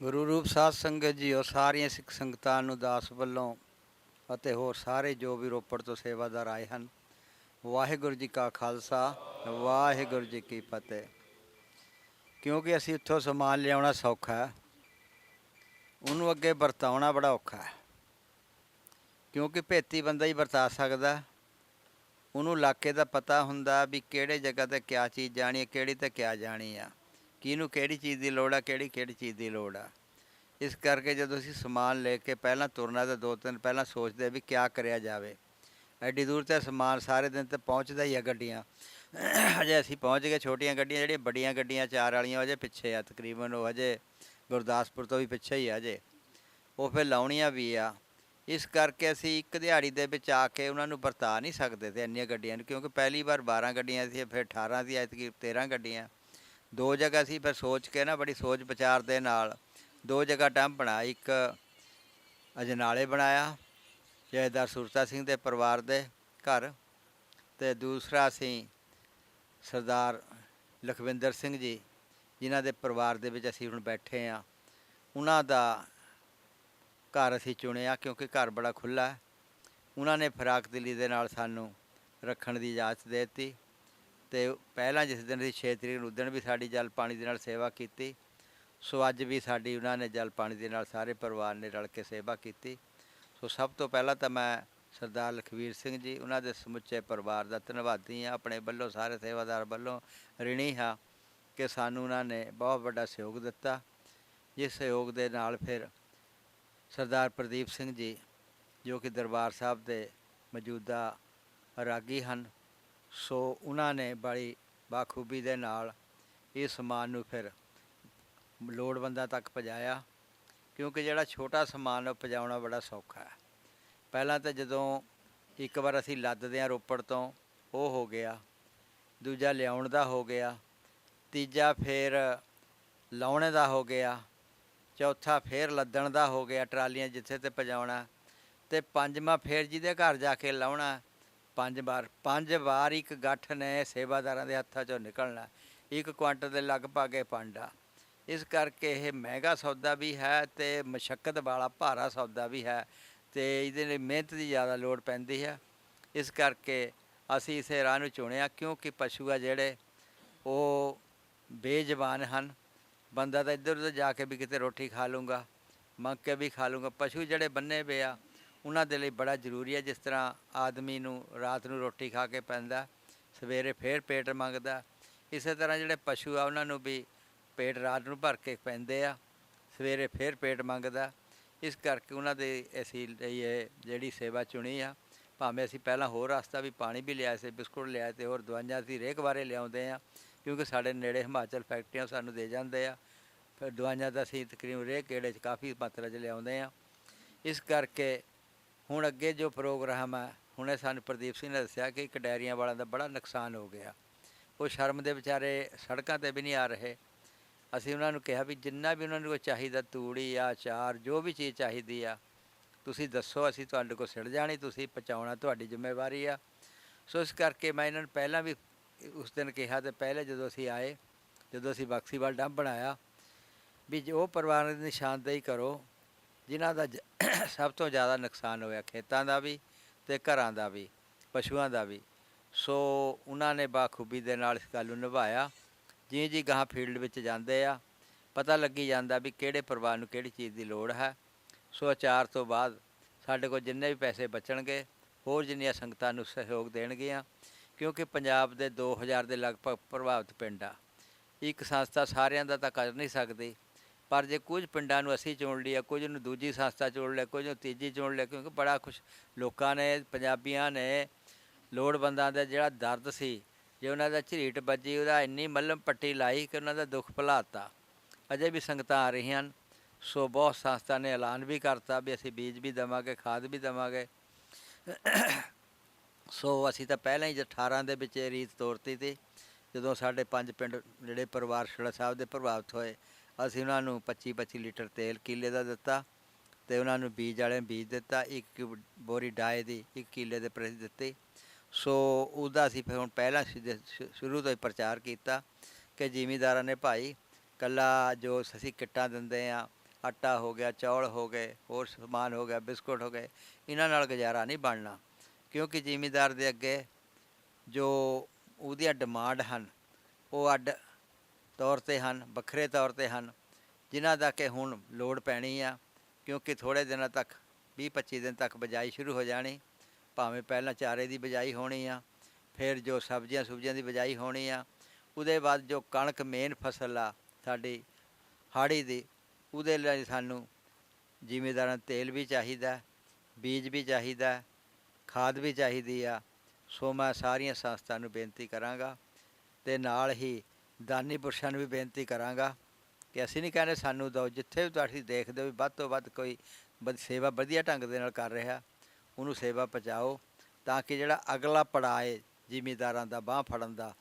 ਗੁਰੂ ਰੂਪ ਸਾਧ ਸੰਗਤ ਜੀ, ਔਰ ਸਾਰੀਆਂ ਸਿੱਖ ਸੰਗਤਾਂ ਨੂੰ ਦਾਸ ਵੱਲੋਂ ਅਤੇ ਹੋਰ ਸਾਰੇ ਜੋ ਵੀ ਰੋਪੜ ਤੋਂ ਸੇਵਾਦਾਰ ਆਏ ਹਨ, ਵਾਹਿਗੁਰੂ ਜੀ ਕਾ ਖਾਲਸਾ, ਵਾਹਿਗੁਰੂ ਜੀ ਕੀ ਫਤਿਹ। ਕਿਉਂਕਿ ਅਸੀਂ ਉੱਥੋਂ ਸਮਾਨ ਲਿਆਉਣਾ ਸੌਖਾ ਹੈ, ਉਹਨੂੰ ਅੱਗੇ ਵਰਤਾਉਣਾ ਬੜਾ ਔਖਾ ਹੈ। ਕਿਉਂਕਿ ਭੇਤੀ ਬੰਦਾ ਹੀ ਵਰਤਾ ਸਕਦਾ। ਉਹਨੂੰ ਇਲਾਕੇ ਦਾ ਪਤਾ ਹੁੰਦਾ ਵੀ ਕਿਹੜੇ ਜਗ੍ਹਾ ਤੇ ਕਿਆ ਚੀਜ਼ ਜਾਣੀ ਹੈ, ਕਿਹੜੀ ਤੇ ਕਿਆ ਜਾਣੀ ਆ। ਕਿਹਨੂੰ ਕਿਹੜੀ ਚੀਜ਼ ਦੀ ਲੋੜ ਆ, ਕਿਹੜੀ ਕਿਹੜੀ ਚੀਜ਼ ਦੀ ਲੋੜ ਆ। ਇਸ ਕਰਕੇ ਜਦੋਂ ਅਸੀਂ ਸਮਾਨ ਲੈ ਕੇ ਪਹਿਲਾਂ ਤੁਰਨਾ ਤਾਂ ਦੋ ਤਿੰਨ ਪਹਿਲਾਂ ਸੋਚਦੇ ਵੀ ਕਿਆ ਕਰਿਆ ਜਾਵੇ। ਐਡੀ ਦੂਰ ਤੇ ਸਮਾਨ ਸਾਰੇ ਦਿਨ ਤੇ ਪਹੁੰਚਦਾ ਹੀ ਆ ਗੱਡੀਆਂ। ਅਜੇ ਅਸੀਂ ਪਹੁੰਚ ਗਏ ਛੋਟੀਆਂ ਗੱਡੀਆਂ, ਜਿਹੜੀਆਂ ਵੱਡੀਆਂ ਗੱਡੀਆਂ, ਚਾਰ ਵਾਲੀਆਂ ਅਜੇ ਪਿੱਛੇ ਆ, ਤਕਰੀਬਨ ਉਹ ਅਜੇ ਗੁਰਦਾਸਪੁਰ ਤੋਂ ਵੀ ਪਿੱਛੇ ਹੀ ਆ ਅਜੇ ਉਹ ਫਿਰ ਲਾਉਣੀਆਂ ਵੀ ਆ। ਇਸ ਕਰਕੇ ਅਸੀਂ ਇੱਕ ਦਿਹਾੜੀ ਦੇ ਵਿੱਚ ਆ ਕੇ ਉਹਨਾਂ ਨੂੰ ਵਰਤਾ ਨਹੀਂ ਸਕਦੇ ਤੇ ਇੰਨੀਆਂ ਗੱਡੀਆਂ ਨੂੰ, ਕਿਉਂਕਿ ਪਹਿਲੀ ਵਾਰ 12 ਗੱਡੀਆਂ ਸੀ, ਫਿਰ 18 ਸੀ, ਐਤਕੀ 13 ਗੱਡੀਆਂ। ਦੋ ਜਗ੍ਹਾ ਸੀ ਫਿਰ ਸੋਚ ਕੇ ਨਾ ਬੜੀ ਸੋਚ ਵਿਚਾਰ ਦੇ ਨਾਲ ਦੋ ਜਗ੍ਹਾ ਡੰਪ ਬਣਾ ਇੱਕ ਅਜਨਾਲੇ ਬਣਾਇਆ, ਜੈਦਾਰ ਸੁਰਤਾ ਸਿੰਘ ਦੇ ਪਰਿਵਾਰ ਦੇ ਘਰ ਤੇ ਦੂਸਰਾ ਅਸੀਂ ਸਰਦਾਰ ਲਖਵਿੰਦਰ ਸਿੰਘ ਜੀ, ਜਿਨ੍ਹਾਂ ਦੇ ਪਰਿਵਾਰ ਦੇ ਵਿੱਚ ਅਸੀਂ ਹੁਣ ਬੈਠੇ ਆ ਉਹਨਾਂ ਦਾ ਘਰ ਅਸੀਂ ਚੁਣਿਆ ਕਿਉਂਕਿ ਘਰ ਬੜਾ ਖੁੱਲਾ ਹੈ। ਉਹਨਾਂ ਨੇ ਫਰਾਕ ਦਿਲੀ ਦੇ ਨਾਲ ਸਾਨੂੰ ਰੱਖਣ ਦੀ ਇਜਾਜ਼ਤ ਦੇ ਦਿੱਤੀ ਤੇ ਪਹਿਲਾਂ ਜਿਸ ਦਿਨ ਅਸੀਂ 6 ਤਰੀਕ ਨੂੰ ਉਦਣ ਵੀ ਸਾਡੀ ਜਲ ਪਾਣੀ ਦੇ ਨਾਲ ਸੇਵਾ ਕੀਤੀ, ਸੋ ਅੱਜ ਵੀ ਸਾਡੀ ਉਹਨਾਂ ਨੇ ਜਲ ਪਾਣੀ ਦੇ ਨਾਲ ਸਾਰੇ ਪਰਿਵਾਰ ਨੇ ਰਲ ਕੇ ਸੇਵਾ ਕੀਤੀ। ਸੋ ਸਭ ਤੋਂ ਪਹਿਲਾਂ ਤਾਂ ਮੈਂ ਸਰਦਾਰ ਲਖਵੀਰ ਸਿੰਘ ਜੀ, ਉਹਨਾਂ ਦੇ ਸਮੁੱਚੇ ਪਰਿਵਾਰ ਦਾ ਧੰਨਵਾਦੀ ਹਾਂ। ਆਪਣੇ ਵੱਲੋਂ ਸਾਰੇ ਸੇਵਾਦਾਰ ਵੱਲੋਂ ਰਿਣੀ ਹਾਂ ਕਿ ਸਾਨੂੰ ਉਹਨਾਂ ਨੇ ਬਹੁਤ ਵੱਡਾ ਸਹਿਯੋਗ ਦਿੱਤਾ। ਜਿਸ ਸਹਿਯੋਗ ਦੇ ਨਾਲ ਫਿਰ ਸਰਦਾਰ ਪ੍ਰਦੀਪ ਸਿੰਘ ਜੀ, ਜੋ ਕਿ ਦਰਬਾਰ ਸਾਹਿਬ ਦੇ ਮੌਜੂਦਾ ਰਾਗੀ ਹਨ, ਸੋ ਉਹਨਾਂ ਨੇ ਬੜੀ ਬਾਖੂਬੀ ਦੇ ਨਾਲ ਇਹ ਸਮਾਨ ਨੂੰ ਫਿਰ ਲੋੜਵੰਦਾਂ ਤੱਕ ਪਹੁੰਚਾਇਆ, ਕਿਉਂਕਿ ਜਿਹੜਾ ਛੋਟਾ ਸਮਾਨ ਉਹ ਪਹੁੰਚਾਉਣਾ ਬੜਾ ਸੌਖਾ ਹੈ। ਪਹਿਲਾਂ ਤਾਂ ਜਦੋਂ ਇੱਕ ਵਾਰ ਅਸੀਂ ਲੱਦਦੇ ਹਾਂ ਰੋਪੜ ਤੋਂ, ਉਹ ਹੋ ਗਿਆ, ਦੂਜਾ ਲਿਆਉਣ ਦਾ ਹੋ ਗਿਆ, ਤੀਜਾ ਫੇਰ ਲਾਉਣੇ ਦਾ ਹੋ ਗਿਆ ਚੌਥਾ ਫੇਰ ਲੱਦਣ ਦਾ ਹੋ ਗਿਆ ਟਰਾਲੀਆਂ ਜਿੱਥੇ ਤੇ ਪਜਾਉਣਾ ਤੇ ਪੰਜਵਾਂ ਫੇਰ ਜਿਹਦੇ ਘਰ ਜਾ ਕੇ ਲਾਉਣਾ, ਪੰਜ ਵਾਰ ਪੰਜ ਵਾਰ ਇੱਕ ਗੱਠ ਨੇ ਸੇਵਾਦਾਰਾਂ ਦੇ ਹੱਥਾਂ ਚੋਂ ਨਿਕਲਣਾ, ਇੱਕ ਕੁਆਂਟਲ ਦੇ ਲਗਭਗ ਇਹ ਪਾਂਡਾ ਇਸ ਕਰਕੇ ਇਹ ਮਹਿੰਗਾ ਸੌਦਾ ਵੀ ਹੈ ਤੇ ਮਸ਼ੱਕਤ ਵਾਲਾ ਭਾਰਾ ਸੌਦਾ ਵੀ ਹੈ ਤੇ ਇਹਦੇ ਲਈ ਮਿਹਨਤ ਦੀ ਜ਼ਿਆਦਾ ਲੋੜ ਪੈਂਦੀ ਹੈ। ਇਸ ਕਰਕੇ ਅਸੀਂ ਇਸੇ ਰਾਹ ਨੂੰ ਚੁਣਿਆ ਕਿਉਂਕਿ ਪਸ਼ੂ ਆ ਜਿਹੜੇ ਉਹ ਬੇਜ਼ਬਾਨ ਹਨ। ਬੰਦਾ ਤਾਂ ਇੱਧਰ ਉੱਧਰ ਜਾ ਕੇ ਵੀ ਕਿਤੇ ਰੋਟੀ ਖਾ ਲੂੰਗਾ ਮੰਗ ਕੇ ਵੀ ਖਾ ਲੂੰਗਾ ਪਸ਼ੂ ਜਿਹੜੇ ਬੰਨੇ ਪਏ ਆ, ਉਹਨਾਂ ਦੇ ਲਈ ਬੜਾ ਜ਼ਰੂਰੀ ਹੈ ਜਿਸ ਤਰ੍ਹਾਂ ਆਦਮੀ ਨੂੰ ਰਾਤ ਨੂੰ ਰੋਟੀ ਖਾ ਕੇ ਪੈਂਦਾ, ਸਵੇਰੇ ਫੇਰ ਪੇਟ ਮੰਗਦਾ। ਇਸੇ ਤਰ੍ਹਾਂ ਜਿਹੜੇ ਪਸ਼ੂ ਆ, ਉਹਨਾਂ ਨੂੰ ਵੀ ਪੇਟ ਰਾਤ ਨੂੰ ਭਰ ਕੇ ਪੈਂਦੇ ਆ, ਸਵੇਰੇ ਫੇਰ ਪੇਟ ਮੰਗਦਾ। ਇਸ ਕਰਕੇ ਉਹਨਾਂ ਦੇ ਅਸੀਂ ਲਈ ਇਹ ਜਿਹੜੀ ਸੇਵਾ ਚੁਣੀ ਆ, ਭਾਵੇਂ ਅਸੀਂ ਪਹਿਲਾਂ ਹੋਰ ਰਸਤਾ ਵੀ ਪਾਣੀ ਵੀ ਲਿਆਏ ਸੀ, ਬਿਸਕੁਟ ਲਿਆਏ ਤੇ ਹੋਰ ਦਵਾਈਆਂ ਅਸੀਂ ਰੇਕ ਬਾਰੇ ਲਿਆਉਂਦੇ ਆ ਕਿਉਂਕਿ ਸਾਡੇ ਨੇੜੇ ਹਿਮਾਚਲ ਫੈਕਟਰੀਆਂ ਸਾਨੂੰ ਦੇ ਜਾਂਦੇ ਆ। ਫਿਰ ਦਵਾਈਆਂ ਦਾ ਅਸੀਂ ਤਕਰੀਬਨ ਰੇਕ ਕਿਹੜੇ ਚ ਕਾਫੀ ਮਾਤਰਾ ਚ ਲਿਆਉਂਦੇ ਆ। ਇਸ ਕਰਕੇ ਹੁਣ ਅੱਗੇ ਜੋ ਪ੍ਰੋਗਰਾਮ ਆ, ਹੁਣੇ ਸਾਨੂੰ ਪ੍ਰਦੀਪ ਸਿੰਘ ਨੇ ਦੱਸਿਆ ਕਿ ਇੱਕ ਡੈਰੀਆਂ ਵਾਲਿਆਂ ਦਾ ਬੜਾ ਨੁਕਸਾਨ ਹੋ ਗਿਆ। ਉਹ ਸ਼ਰਮ ਦੇ ਵਿਚਾਰੇ ਸੜਕਾਂ ਤੇ ਵੀ ਨਹੀਂ ਆ ਰਹੇ। ਅਸੀਂ ਉਹਨਾਂ ਨੂੰ ਕਿਹਾ ਵੀ ਜਿੰਨਾ ਵੀ ਉਹਨਾਂ ਨੂੰ ਕੋਈ ਚਾਹੀਦਾ, ਤੂੜੀ ਆ, ਅਚਾਰ, ਜੋ ਵੀ ਚੀਜ਼ ਚਾਹੀਦੀ ਆ, ਤੁਸੀਂ ਦੱਸੋ ਅਸੀਂ ਤੁਹਾਡੇ ਕੋਲ ਸਿੜ ਜਾਣੀ, ਤੁਸੀਂ ਪਹੁੰਚਾਉਣਾ ਤੁਹਾਡੀ ਜ਼ਿੰਮੇਵਾਰੀ ਆ। ਸੋ ਇਸ ਕਰਕੇ ਮੈਂ ਇਹਨਾਂ ਨੂੰ ਪਹਿਲਾਂ ਵੀ ਉਸ ਦਿਨ ਕਿਹਾ ਤੇ ਪਹਿਲੇ ਜਦੋਂ ਅਸੀਂ ਆਏ, ਜਦੋਂ ਅਸੀਂ ਬਕਸੀਵਾਲ ਡੰਪ ਬਣਾਇਆ, ਵੀ ਜੋ ਪਰਿਵਾਰ ਦੀ ਨਿਸ਼ਾਨਦੇਹੀ ਕਰੋ, ਜਿਨ੍ਹਾਂ ਦਾ ਜ- [COUGHS] ਸਭ ਤੋਂ ਜ਼ਿਆਦਾ ਨੁਕਸਾਨ ਹੋਇਆ, ਖੇਤਾਂ ਦਾ ਵੀ ਤੇ ਘਰਾਂ ਦਾ ਵੀ, ਪਸ਼ੂਆਂ ਦਾ ਵੀ। ਸੋ ਉਹਨਾਂ ਨੇ ਬਾਖੂਬੀ ਦੇ ਨਾਲ ਇਸ ਗੱਲ ਨੂੰ ਨਿਭਾਇਆ। ਜਿਵੇਂ ਜੀ ਗਾਹਾਂ ਫੀਲਡ ਵਿੱਚ ਜਾਂਦੇ ਆ, ਪਤਾ ਲੱਗੀ ਜਾਂਦਾ ਵੀ ਕਿਹੜੇ ਪਰਿਵਾਰ ਨੂੰ ਕਿਹੜੀ ਚੀਜ਼ ਦੀ ਲੋੜ ਹੈ। ਸੋ ਅਚਾਰ ਤੋਂ ਬਾਅਦ ਸਾਡੇ ਕੋਲ ਜਿੰਨੇ ਵੀ ਪੈਸੇ ਬਚਣਗੇ, ਹੋਰ ਜਿੰਨੀਆਂ ਸੰਗਤਾਂ ਨੂੰ ਸਹਿਯੋਗ ਦੇਣਗੀਆਂ ਕਿਉਂਕਿ ਪੰਜਾਬ ਦੇ 2000 ਦੇ ਲਗਭਗ ਪ੍ਰਭਾਵਿਤ ਪਿੰਡ ਆ। ਇੱਕ ਸੰਸਥਾ ਸਾਰਿਆਂ ਦਾ ਤਾਂ ਕਰ ਨਹੀਂ ਸਕਦੀ, ਪਰ ਜੇ ਕੁਝ ਪਿੰਡਾਂ ਨੂੰ ਅਸੀਂ ਚੁਣ ਲਿਆ, ਕੁਝ ਨੂੰ ਦੂਜੀ ਸੰਸਥਾ ਚੁਣ ਲਿਆ, ਕੁਝ ਨੂੰ ਤੀਜੀ ਚੁਣ ਲਿਆ, ਕਿਉਂਕਿ ਬੜਾ ਕੁਝ ਲੋਕਾਂ ਨੇ, ਪੰਜਾਬੀਆਂ ਨੇ ਲੋੜਵੰਦਾਂ ਦਾ ਜਿਹੜਾ ਦਰਦ ਸੀ, ਜੇ ਉਹਨਾਂ ਦਾ ਝਰੀਟ ਵੱਜੀ, ਉਹਦਾ ਇੰਨੀ ਮੱਲਮ ਪੱਟੀ ਲਾਈ ਕਿ ਉਹਨਾਂ ਦਾ ਦੁੱਖ ਭੁਲਾਤਾ। ਅਜੇ ਵੀ ਸੰਗਤਾਂ ਆ ਰਹੀਆਂ ਹਨ, ਸੋ ਬਹੁਤ ਸੰਸਥਾ ਨੇ ਐਲਾਨ ਵੀ ਕਰਤਾ ਵੀ ਅਸੀਂ ਬੀਜ ਵੀ ਦੇਵਾਂਗੇ, ਖਾਦ ਵੀ ਦੇਵਾਂਗੇ। ਸੋ ਅਸੀਂ ਤਾਂ ਪਹਿਲਾਂ ਹੀ ਜ 18 ਦੇ ਵਿੱਚ ਇਹ ਰੀਤ ਤੋਰਤੀ ਤੀ ਜਦੋਂ ਸਾਡੇ ਪੰਜ ਪਿੰਡ ਜਿਹੜੇ ਪਰਿਵਾਰ ਸ਼ੜਾ ਸਾਹਿਬ ਦੇ ਪ੍ਰਭਾਵਿਤ ਹੋਏ, ਅਸੀਂ ਉਹਨਾਂ ਨੂੰ 25 25 ਲੀਟਰ ਤੇਲ ਕਿੱਲੇ ਦਾ ਦਿੱਤਾ ਤੇ ਉਹਨਾਂ ਨੂੰ ਬੀਜ ਵਾਲੇ ਨੂੰ ਬੀਜ ਦਿੱਤਾ, ਇੱਕ ਬੋਰੀ ਡਾਏ ਦੀ, ਇੱਕ ਕਿੱਲੇ ਦੇ ਪ੍ਰਤੀ ਦਿੱਤੀ। ਸੋ ਉਹਦਾ ਅਸੀਂ ਫਿਰ ਹੁਣ ਪਹਿਲਾਂ ਸ਼ੁਰੂ ਤੋਂ ਹੀ ਪ੍ਰਚਾਰ ਕੀਤਾ ਕਿ ਜ਼ਿਮੀਦਾਰਾਂ ਨੇ ਭਾਈ ਕੱਲਾ ਜੋ ਅਸੀਂ ਕਿੱਟਾਂ ਦਿੰਦੇ ਆ ਆਟਾ ਹੋ ਗਿਆ, ਚੌਲ ਹੋ ਗਏ, ਹੋਰ ਸਮਾਨ ਹੋ ਗਿਆ, ਬਿਸਕੁਟ ਹੋ ਗਏ, ਇਹਨਾਂ ਨਾਲ ਗੁਜ਼ਾਰਾ ਨਹੀਂ ਬਣਨਾ। ਕਿਉਂਕਿ ਜ਼ਿਮੀਦਾਰ ਦੇ ਅੱਗੇ ਜੋ ਉਹਦੀਆਂ ਡਿਮਾਂਡ ਹਨ, ਉਹ ਅੱਡ ਤੌਰ ਤੇ ਹਨ, ਵੱਖਰੇ ਤੌਰ ਤੇ ਹਨ, ਜਿਨ੍ਹਾਂ ਦਾ ਕਿ ਹੁਣ ਲੋੜ ਪੈਣੀ ਆ, ਕਿਉਂਕਿ ਥੋੜੇ ਦਿਨਾਂ ਤੱਕ 20 25 ਦਿਨ ਤੱਕ ਬਜਾਈ ਸ਼ੁਰੂ ਹੋ ਜਾਣੀ, ਭਾਵੇਂ ਪਹਿਲਾਂ ਚਾਰੇ ਦੀ ਬਜਾਈ ਹੋਣੀ ਆ, ਫਿਰ ਜੋ ਸਬਜ਼ੀਆਂ ਸੁਬਜ਼ੀਆਂ ਦੀ ਬਜਾਈ ਹੋਣੀ ਆ, ਉਹਦੇ ਬਾਅਦ ਜੋ ਕਣਕ ਮੇਨ ਫਸਲ ਆ ਸਾਡੀ ਹਾੜੀ ਦੀ, ਉਹਦੇ ਲਈ ਸਾਨੂੰ ਜ਼ਿਮੀਦਾਰਾਂ ਤੇਲ ਵੀ ਚਾਹੀਦਾ, ਬੀਜ ਵੀ ਚਾਹੀਦਾ ਖਾਦ ਵੀ ਚਾਹੀਦੀ ਆ, ਸੋ ਮੈਂ ਸਾਰੀਆਂ ਸੰਸਥਾ ਨੂੰ ਬੇਨਤੀ ਕਰਾਂਗਾ ਤੇ ਨਾਲ ਹੀ ਦਾਨੀ ਪੁਰਸ਼ਾਂ ਨੂੰ ਵੀ ਬੇਨਤੀ ਕਰਾਂਗਾ ਕਿ ਅਸੀਂ ਨਹੀਂ ਕਹਿੰਦੇ ਸਾਨੂੰ ਦਿਓ ਜਿੱਥੇ ਵੀ ਤੁਸੀਂ ਦੇਖਦੇ ਹੋ ਵੀ ਵੱਧ ਤੋਂ ਵੱਧ ਕੋਈ ਵਧ- ਸੇਵਾ ਵਧੀਆ ਢੰਗ ਦੇ ਨਾਲ ਕਰ ਰਿਹਾ, ਉਹਨੂੰ ਸੇਵਾ ਪਹੁੰਚਾਓ ਤਾਂ ਕਿ ਜਿਹੜਾ ਅਗਲਾ ਪੜਾਏ ਜ਼ਿਮੀਦਾਰਾਂ ਦਾ ਬਾਹ ਫੜਨ ਦਾ,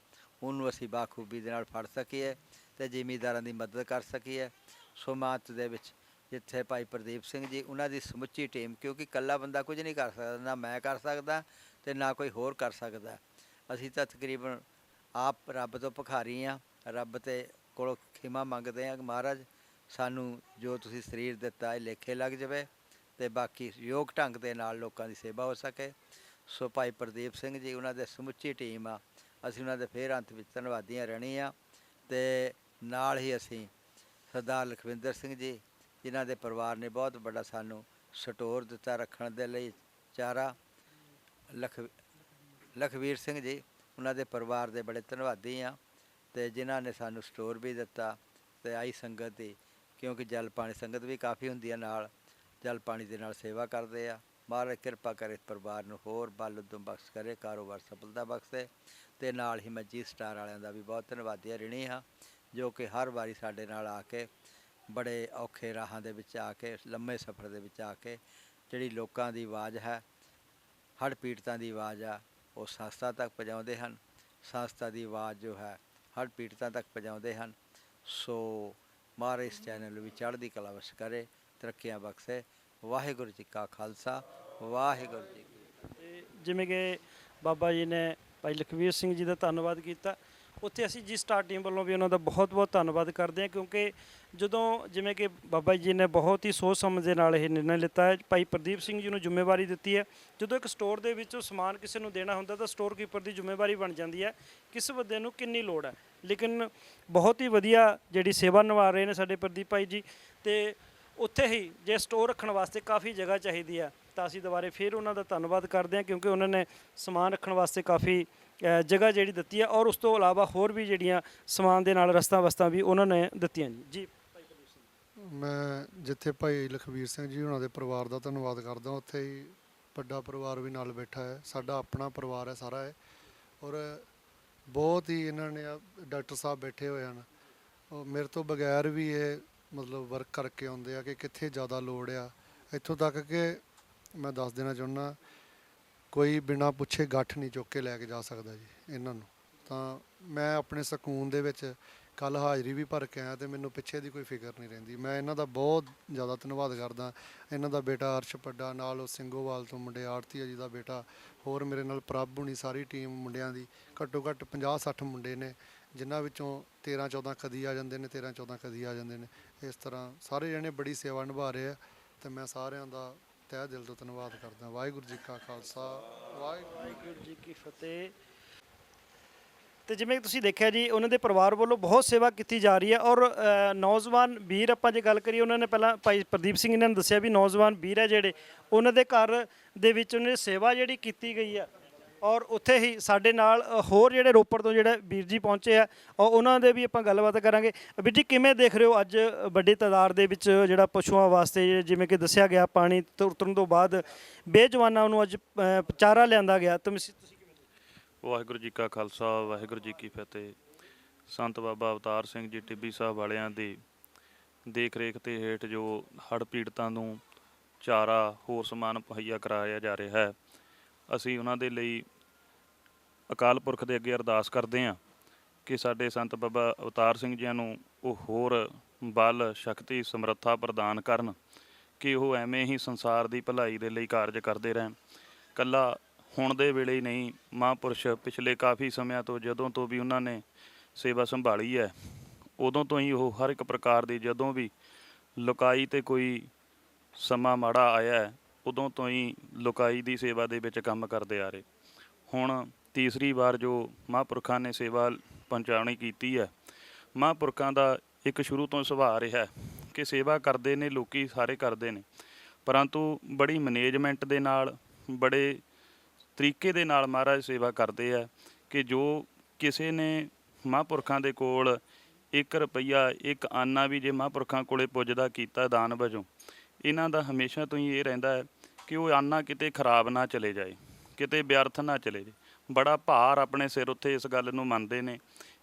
ਉਹਨੂੰ ਅਸੀਂ ਬਾਖੂਬੀ ਦੇ ਨਾਲ ਫੜ ਸਕੀਏ ਤੇ ਜ਼ਿਮੀਦਾਰਾਂ ਦੀ ਮਦਦ ਕਰ ਸਕੀਏ। ਸੋ ਮਾਤ ਦੇ ਵਿੱਚ ਜਿੱਥੇ ਭਾਈ ਪ੍ਰਦੀਪ ਸਿੰਘ ਜੀ, ਉਹਨਾਂ ਦੀ ਸਮੁੱਚੀ ਟੀਮ, ਕਿਉਂਕਿ ਇਕੱਲਾ ਬੰਦਾ ਕੁਝ ਨਹੀਂ ਕਰ ਸਕਦਾ, ਨਾ ਮੈਂ ਕਰ ਸਕਦਾ ਤੇ ਨਾ ਕੋਈ ਹੋਰ ਕਰ ਸਕਦਾ। ਅਸੀਂ ਤਾਂ ਤਕਰੀਬਨ ਆਪ ਰੱਬ ਤੋਂ ਭਖਾਰੀ ਆ, ਰੱਬ ਤੇ ਕੋਲੋਂ ਖਿਮਾ ਮੰਗਦੇ ਆ ਕਿ ਮਹਾਰਾਜ, ਸਾਨੂੰ ਜੋ ਤੁਸੀਂ ਸਰੀਰ ਦਿੱਤਾ, ਇਹ ਲੇਖੇ ਲੱਗ ਜਾਵੇ ਤੇ ਬਾਕੀ ਯੋਗ ਢੰਗ ਦੇ ਨਾਲ ਲੋਕਾਂ ਦੀ ਸੇਵਾ ਹੋ ਸਕੇ। ਸੋ ਭਾਈ ਪ੍ਰਦੀਪ ਸਿੰਘ ਜੀ, ਉਹਨਾਂ ਦੇ ਸਮੁੱਚੀ ਟੀਮ ਆ। ਅਸੀਂ ਉਹਨਾਂ ਦੇ ਫੇਰ ਅੰਤ ਵਿੱਚ ਧੰਨਵਾਦੀਆਂ ਰਹਿਣੀ ਆ ਤੇ ਨਾਲ ਹੀ ਅਸੀਂ ਸਰਦਾਰ ਲਖਵਿੰਦਰ ਸਿੰਘ ਜੀ ਜਿਨ੍ਹਾਂ ਦੇ ਪਰਿਵਾਰ ਨੇ ਬਹੁਤ ਵੱਡਾ ਸਾਨੂੰ ਸਟੋਰ ਦਿੱਤਾ ਰੱਖਣ ਦੇ ਲਈ ਚਾਰਾ। ਲਖ, ਲਖਵੀਰ ਸਿੰਘ ਜੀ, ਉਹਨਾਂ ਦੇ ਪਰਿਵਾਰ ਦੇ ਬੜੇ ਧੰਨਵਾਦੀ ਆ ਤੇ ਜਿਨ੍ਹਾਂ ਨੇ ਸਾਨੂੰ ਸਟੋਰ ਵੀ ਦਿੱਤਾ ਤੇ ਆਈ ਸੰਗਤ ਦੀ, ਕਿਉਂਕਿ ਜਲ ਪਾਣੀ ਸੰਗਤ ਵੀ ਕਾਫੀ ਹੁੰਦੀ ਆ ਨਾਲ, ਜਲ ਪਾਣੀ ਦੇ ਨਾਲ ਸੇਵਾ ਕਰਦੇ ਆ। ਮਹਾਰਾਜ ਕਿਰਪਾ ਕਰੇ ਪਰਿਵਾਰ ਨੂੰ ਹੋਰ ਬਲ ਉਦਮ ਬਖਸ਼ ਕਰੇ, ਕਾਰੋਬਾਰ ਸਫਲਤਾ ਬਖਸ਼ੇ ਤੇ ਨਾਲ ਹੀ ਮੈਂ ਜੀ ਸਟਾਰ ਵਾਲਿਆਂ ਦਾ ਵੀ ਬਹੁਤ ਧੰਨਵਾਦੀ ਰਿਣੀ ਹਾਂ ਜੋ ਕਿ ਹਰ ਵਾਰੀ ਸਾਡੇ ਨਾਲ ਆ ਕੇ ਬੜੇ ਔਖੇ ਰਾਹਾਂ ਦੇ ਵਿੱਚ ਆ ਕੇ, ਲੰਮੇ ਸਫ਼ਰ ਦੇ ਵਿੱਚ ਆ ਕੇ ਜਿਹੜੀ ਲੋਕਾਂ ਦੀ ਆਵਾਜ਼ ਹੈ, ਹੜ੍ਹ ਪੀੜਤਾਂ ਦੀ ਆਵਾਜ਼ ਆ, ਉਹ ਸੰਸਥਾ ਤੱਕ ਪਹੁੰਚਾਉਂਦੇ ਹਨ। ਸੰਸਥਾ ਦੀ ਆਵਾਜ਼ ਜੋ ਹੈ, ਹੜ੍ਹ ਪੀੜਤਾਂ ਤੱਕ ਪਹੁੰਚਾਉਂਦੇ ਹਨ। ਸੋ ਮਹਾਰਾਜ ਇਸ ਚੈਨਲ ਵੀ ਚੜ੍ਹਦੀ ਕਲਾ ਵਸ ਕਰੇ, ਤਰੱਕੀਆਂ ਬਖਸ਼ੇ। ਵਾਹਿਗੁਰੂ ਜੀ ਕਾ ਖਾਲਸਾ, ਵਾਹਿਗੁਰੂ ਜੀ ਜਿਵੇਂ ਕਿ ਬਾਬਾ ਜੀ ਨੇ ਭਾਈ ਲਖਵੀਰ ਸਿੰਘ ਜੀ ਦਾ ਧੰਨਵਾਦ ਕੀਤਾ। ਉੱਥੇ ਅਸੀਂ ਜੀ ਸਟਾਰ ਟੀਮ ਵੱਲੋਂ ਵੀ ਉਹਨਾਂ ਦਾ ਬਹੁਤ-ਬਹੁਤ ਧੰਨਵਾਦ ਕਰਦੇ ਹਾਂ, ਕਿਉਂਕਿ ਜਦੋਂ ਜਿਵੇਂ ਕਿ ਬਾਬਾ ਜੀ ਨੇ ਬਹੁਤ ਹੀ ਸੋਚ ਸਮਝ ਦੇ ਨਾਲ ਇਹ ਨਿਰਣਾ ਲਿੱਤਾ ਹੈ, ਭਾਈ ਪ੍ਰਦੀਪ ਸਿੰਘ ਜੀ ਨੂੰ ਜ਼ਿੰਮੇਵਾਰੀ ਦਿੱਤੀ ਹੈ। ਜਦੋਂ ਇੱਕ ਸਟੋਰ ਦੇ ਵਿੱਚ ਸਮਾਨ ਕਿਸੇ ਨੂੰ ਦੇਣਾ ਹੁੰਦਾ ਤਾਂ ਸਟੋਰ ਕੀਪਰ ਦੀ ਜ਼ਿੰਮੇਵਾਰੀ ਬਣ ਜਾਂਦੀ ਹੈ, ਕਿਸ ਬੰਦੇ ਨੂੰ ਕਿੰਨੀ ਲੋੜ ਹੈ। ਲੇਕਿਨ ਬਹੁਤ ਹੀ ਵਧੀਆ ਜਿਹੜੀ ਸੇਵਾ ਨਿਭਾ ਰਹੇ ਨੇ ਸਾਡੇ ਪ੍ਰਦੀਪ ਭਾਈ ਜੀ ਤੇ ਉੱਥੇ ਹੀ ਜੇ ਸਟੋਰ ਰੱਖਣ ਵਾਸਤੇ ਕਾਫੀ ਜਗ੍ਹਾ ਚਾਹੀਦੀ ਹੈ, ਤਾਂ ਅਸੀਂ ਦੁਬਾਰੇ ਫਿਰ ਉਹਨਾਂ ਦਾ ਧੰਨਵਾਦ ਕਰਦੇ ਹਾਂ, ਕਿਉਂਕਿ ਉਹਨਾਂ ਨੇ ਸਮਾਨ ਰੱਖਣ ਵਾਸਤੇ ਕਾਫੀ ਜਗ੍ਹਾ ਜਿਹੜੀ ਦਿੱਤੀ ਹੈ ਔਰ ਉਸ ਤੋਂ ਇਲਾਵਾ ਹੋਰ ਵੀ ਜਿਹੜੀਆਂ ਸਮਾਨ ਦੇ ਨਾਲ ਰਸਤਾ ਵਸਤਾਂ ਵੀ ਉਹਨਾਂ ਨੇ ਦਿੱਤੀਆਂ ਜੀ। ਜੀ ਮੈਂ ਜਿੱਥੇ ਭਾਈ ਲਖਵੀਰ ਸਿੰਘ ਜੀ ਉਹਨਾਂ ਦੇ ਪਰਿਵਾਰ ਦਾ ਧੰਨਵਾਦ ਕਰਦਾ, ਉੱਥੇ ਹੀ ਵੱਡਾ ਪਰਿਵਾਰ ਵੀ ਨਾਲ ਬੈਠਾ ਹੈ, ਸਾਡਾ ਆਪਣਾ ਪਰਿਵਾਰ ਹੈ ਸਾਰਾ ਹੈ ਔਰ ਬਹੁਤ ਹੀ ਇਹਨਾਂ ਨੇ ਡਾਕਟਰ ਸਾਹਿਬ ਬੈਠੇ ਹੋਏ ਹਨ। ਉਹ ਮੇਰੇ ਤੋਂ ਬਗੈਰ ਵੀ ਇਹ ਮਤਲਬ ਵਰਕ ਕਰਕੇ ਆਉਂਦੇ ਆ ਕਿ ਕਿੱਥੇ ਜ਼ਿਆਦਾ ਲੋੜ ਆ। ਇੱਥੋਂ ਤੱਕ ਕਿ ਮੈਂ ਦੱਸ ਦੇਣਾ ਚਾਹੁੰਦਾ ਕੋਈ ਬਿਨਾ ਪੁੱਛੇ ਗੱਠ ਨਹੀਂ ਚੁੱਕ ਕੇ ਲੈ ਕੇ ਜਾ ਸਕਦਾ ਜੀ ਇਹਨਾਂ ਨੂੰ। ਤਾਂ ਮੈਂ ਆਪਣੇ ਸਕੂਨ ਦੇ ਵਿੱਚ ਕੱਲ ਹਾਜ਼ਰੀ ਵੀ ਭਰ ਕੇ ਆਇਆ ਤੇ ਮੈਨੂੰ ਪਿੱਛੇ ਦੀ ਕੋਈ ਫਿਕਰ ਨਹੀਂ ਰਹਿੰਦੀ। ਮੈਂ ਇਹਨਾਂ ਦਾ ਬਹੁਤ ਜ਼ਿਆਦਾ ਧੰਨਵਾਦ ਕਰਦਾ। ਇਹਨਾਂ ਦਾ ਬੇਟਾ ਅਰਸ਼ ਪੱਡਾ ਨਾਲ ਉਹ ਸਿੰਘੋਵਾਲ ਤੋਂ ਮੁੰਡੇ ਆਰਤੀਆ ਜੀ ਦਾ ਬੇਟਾ, ਹੋਰ ਮੇਰੇ ਨਾਲ ਪ੍ਰਭ ਹੁਣੀ ਸਾਰੀ ਟੀਮ ਮੁੰਡਿਆਂ ਦੀ ਘੱਟੋ ਘੱਟ 50 60 ਮੁੰਡੇ ਨੇ, ਜਿਨ੍ਹਾਂ ਵਿੱਚੋਂ 13 14 ਕਦੀ ਆ ਜਾਂਦੇ ਨੇ 13 14 ਕਦੀ ਆ ਜਾਂਦੇ ਨੇ। ਇਸ ਤਰ੍ਹਾਂ ਸਾਰੇ ਜਣੇ ਬੜੀ ਸੇਵਾ ਨਿਭਾ ਰਹੇ ਆ ਤੇ ਮੈਂ ਸਾਰਿਆਂ ਦਾ ਤਹਿ ਦਿਲ ਤੋਂ ਧੰਨਵਾਦ ਕਰਦਾ। ਵਾਹਿਗੁਰੂ ਜੀ ਕਾ ਖਾਲਸਾ। ਵਾਹਿਗੁਰੂ ਜੀ ਕੀ ਫਤਿਹ। ਤੇ ਜਿਵੇਂ ਤੁਸੀਂ ਦੇਖਿਆ ਜੀ ਉਹਨਾਂ ਦੇ ਪਰਿਵਾਰ ਵੱਲੋਂ ਬਹੁਤ ਸੇਵਾ ਕੀਤੀ ਜਾ ਰਹੀ ਹੈ ਔਰ ਅ, ਨੌਜਵਾਨ ਵੀਰ ਆਪਾਂ ਜੇ ਗੱਲ ਕਰੀਏ ਉਹਨਾਂ ਨੇ ਪਹਿਲਾਂ ਭਾਈ ਪ੍ਰਦੀਪ ਸਿੰਘ ਇਹਨਾਂ ਨੇ ਦੱਸਿਆ ਵੀ ਨੌਜਵਾਨ ਵੀਰ ਹੈ ਜਿਹੜੇ ਉਹਨਾਂ ਦੇ ਘਰ ਦੇ ਵਿੱਚ ਉਹਨਾਂ ਉਹਨੇ ਸੇਵਾ ਜਿਹੜੀ ਕੀਤੀ ਗਈ ਹੈ। ਔਰ ਉੱਥੇ ਹੀ ਸਾਡੇ ਨਾਲ ਹੋਰ ਜਿਹੜੇ ਰੋਪੜ ਤੋਂ ਜਿਹੜੇ ਵੀਰ ਜੀ ਪਹੁੰਚੇ ਆ ਔਰ ਉਹਨਾਂ ਦੇ ਵੀ ਆਪਾਂ ਗੱਲਬਾਤ ਕਰਾਂਗੇ। ਵੀਰ ਜੀ, ਕਿਵੇਂ ਦੇਖ ਰਹੇ ਹੋ ਅੱਜ ਵੱਡੀ ਤਾਦਾਦ ਦੇ ਵਿੱਚ ਜਿਹੜਾ ਪਸ਼ੂਆਂ ਵਾਸਤੇ, ਜਿਵੇਂ ਕਿ ਦੱਸਿਆ ਗਿਆ, ਪਾਣੀ ਤੋਂ ਉਤਰਨ ਤੋਂ ਬਾਅਦ ਬੇਜਵਾਨਾਂ ਨੂੰ ਅੱਜ ਚਾਰਾ ਲਿਆਂਦਾ ਗਿਆ। ਤੁਸੀਂ ਤੁਸੀਂ ਕਿਵੇਂ ਵਾਹਿਗੁਰੂ ਜੀ ਕਾ ਖਾਲਸਾ, ਵਾਹਿਗੁਰੂ ਜੀ ਕੀ ਫਤਿਹ। ਸੰਤ ਬਾਬਾ ਅਵਤਾਰ ਸਿੰਘ ਜੀ ਟਿੱਬੀ ਸਾਹਿਬ ਵਾਲਿਆਂ ਦੀ ਦੇਖ ਰੇਖ ਤੇ ਹੇਠ ਜੋ ਹੜ੍ਹ ਪੀੜਤਾਂ ਨੂੰ ਚਾਰਾ, ਹੋਰ ਸਮਾਨ ਮੁਹੱਈਆ ਕਰਾਇਆ ਜਾ ਰਿਹਾ ਹੈ, ਅਸੀਂ ਉਹਨਾਂ ਦੇ ਲਈ ਅਕਾਲ ਪੁਰਖ ਦੇ ਅੱਗੇ ਅਰਦਾਸ ਕਰਦੇ ਹਾਂ ਕਿ ਸਾਡੇ ਸੰਤ ਬਾਬਾ ਅਵਤਾਰ ਸਿੰਘ ਜੀਆਂ ਨੂੰ ਉਹ ਹੋਰ ਬਲ, ਸ਼ਕਤੀ, ਸਮਰੱਥਾ ਪ੍ਰਦਾਨ ਕਰਨ ਕਿ ਉਹ ਐਵੇਂ ਹੀ ਸੰਸਾਰ ਦੀ ਭਲਾਈ ਦੇ ਲਈ ਕਾਰਜ ਕਰਦੇ ਰਹਿਣ। ਕੱਲਾ ਹੁਣ ਦੇ ਵੇਲੇ ਹੀ ਨਹੀਂ, ਮਹਾਂਪੁਰਸ਼ ਪਿਛਲੇ ਕਾਫੀ ਸਮਿਆਂ ਤੋਂ ਜਦੋਂ ਤੋਂ ਵੀ ਉਹਨਾਂ ਨੇ ਸੇਵਾ ਸੰਭਾਲੀ ਹੈ, ਉਦੋਂ ਤੋਂ ਹੀ ਉਹ ਹਰ ਇੱਕ ਪ੍ਰਕਾਰ ਦੀ ਜਦੋਂ ਵੀ ਲੁਕਾਈ ਤੇ ਕੋਈ ਸਮਾਂ ਮਾੜਾ ਆਇਆ ਉਦੋਂ ਤੋਂ ਹੀ ਲੁਕਾਈ ਦੀ ਸੇਵਾ ਦੇ ਵਿੱਚ ਕੰਮ ਕਰਦੇ ਆ ਰਹੇ। ਹੁਣ ਤੀਸਰੀ ਵਾਰ ਜੋ ਮਹਾਂਪੁਰਖਾਂ ਨੇ ਸੇਵਾ ਪਹੁੰਚਾਉਣੀ ਕੀਤੀ ਹੈ, ਮਹਾਂਪੁਰਖਾਂ ਦਾ ਇੱਕ ਸ਼ੁਰੂ ਤੋਂ ਸੁਭਾਅ ਰਿਹਾ ਕਿ ਸੇਵਾ ਕਰਦੇ ਨੇ, ਲੋਕੀ ਸਾਰੇ ਕਰਦੇ ਨੇ। ਪਰੰਤੂ ਬੜੀ ਮੈਨੇਜਮੈਂਟ ਦੇ ਨਾਲ, ਬੜੇ ਤਰੀਕੇ ਦੇ ਨਾਲ ਮਹਾਰਾਜ ਸੇਵਾ ਕਰਦੇ ਆ ਕਿ ਜੋ ਕਿਸੇ ਨੇ ਮਹਾਂਪੁਰਖਾਂ ਦੇ ਕੋਲ 1 ਰੁਪਈਆ, ਇੱਕ ਆਨਾ ਵੀ ਜੇ ਮਹਾਂਪੁਰਖਾਂ ਕੋਲੇ ਪੁੱਜਦਾ ਕੀਤਾ ਦਾਨ ਵਜੋਂ, ਇਹਨਾਂ ਦਾ ਹਮੇਸ਼ਾ ਤੋਂ ਹੀ ਇਹ ਰਹਿੰਦਾ ਹੈ ਕਿ ਉਹ ਆਨਾ ਕਿਤੇ ਖਰਾਬ ਨਾ ਚਲੇ ਜਾਏ, ਕਿਤੇ ਵਿਅਰਥ ਨਾ ਚਲੇ ਜਾਏ। ਬੜਾ ਭਾਰ ਆਪਣੇ ਸਿਰ ਉੱਤੇ ਇਸ ਗੱਲ ਨੂੰ ਮੰਨਦੇ ਨੇ।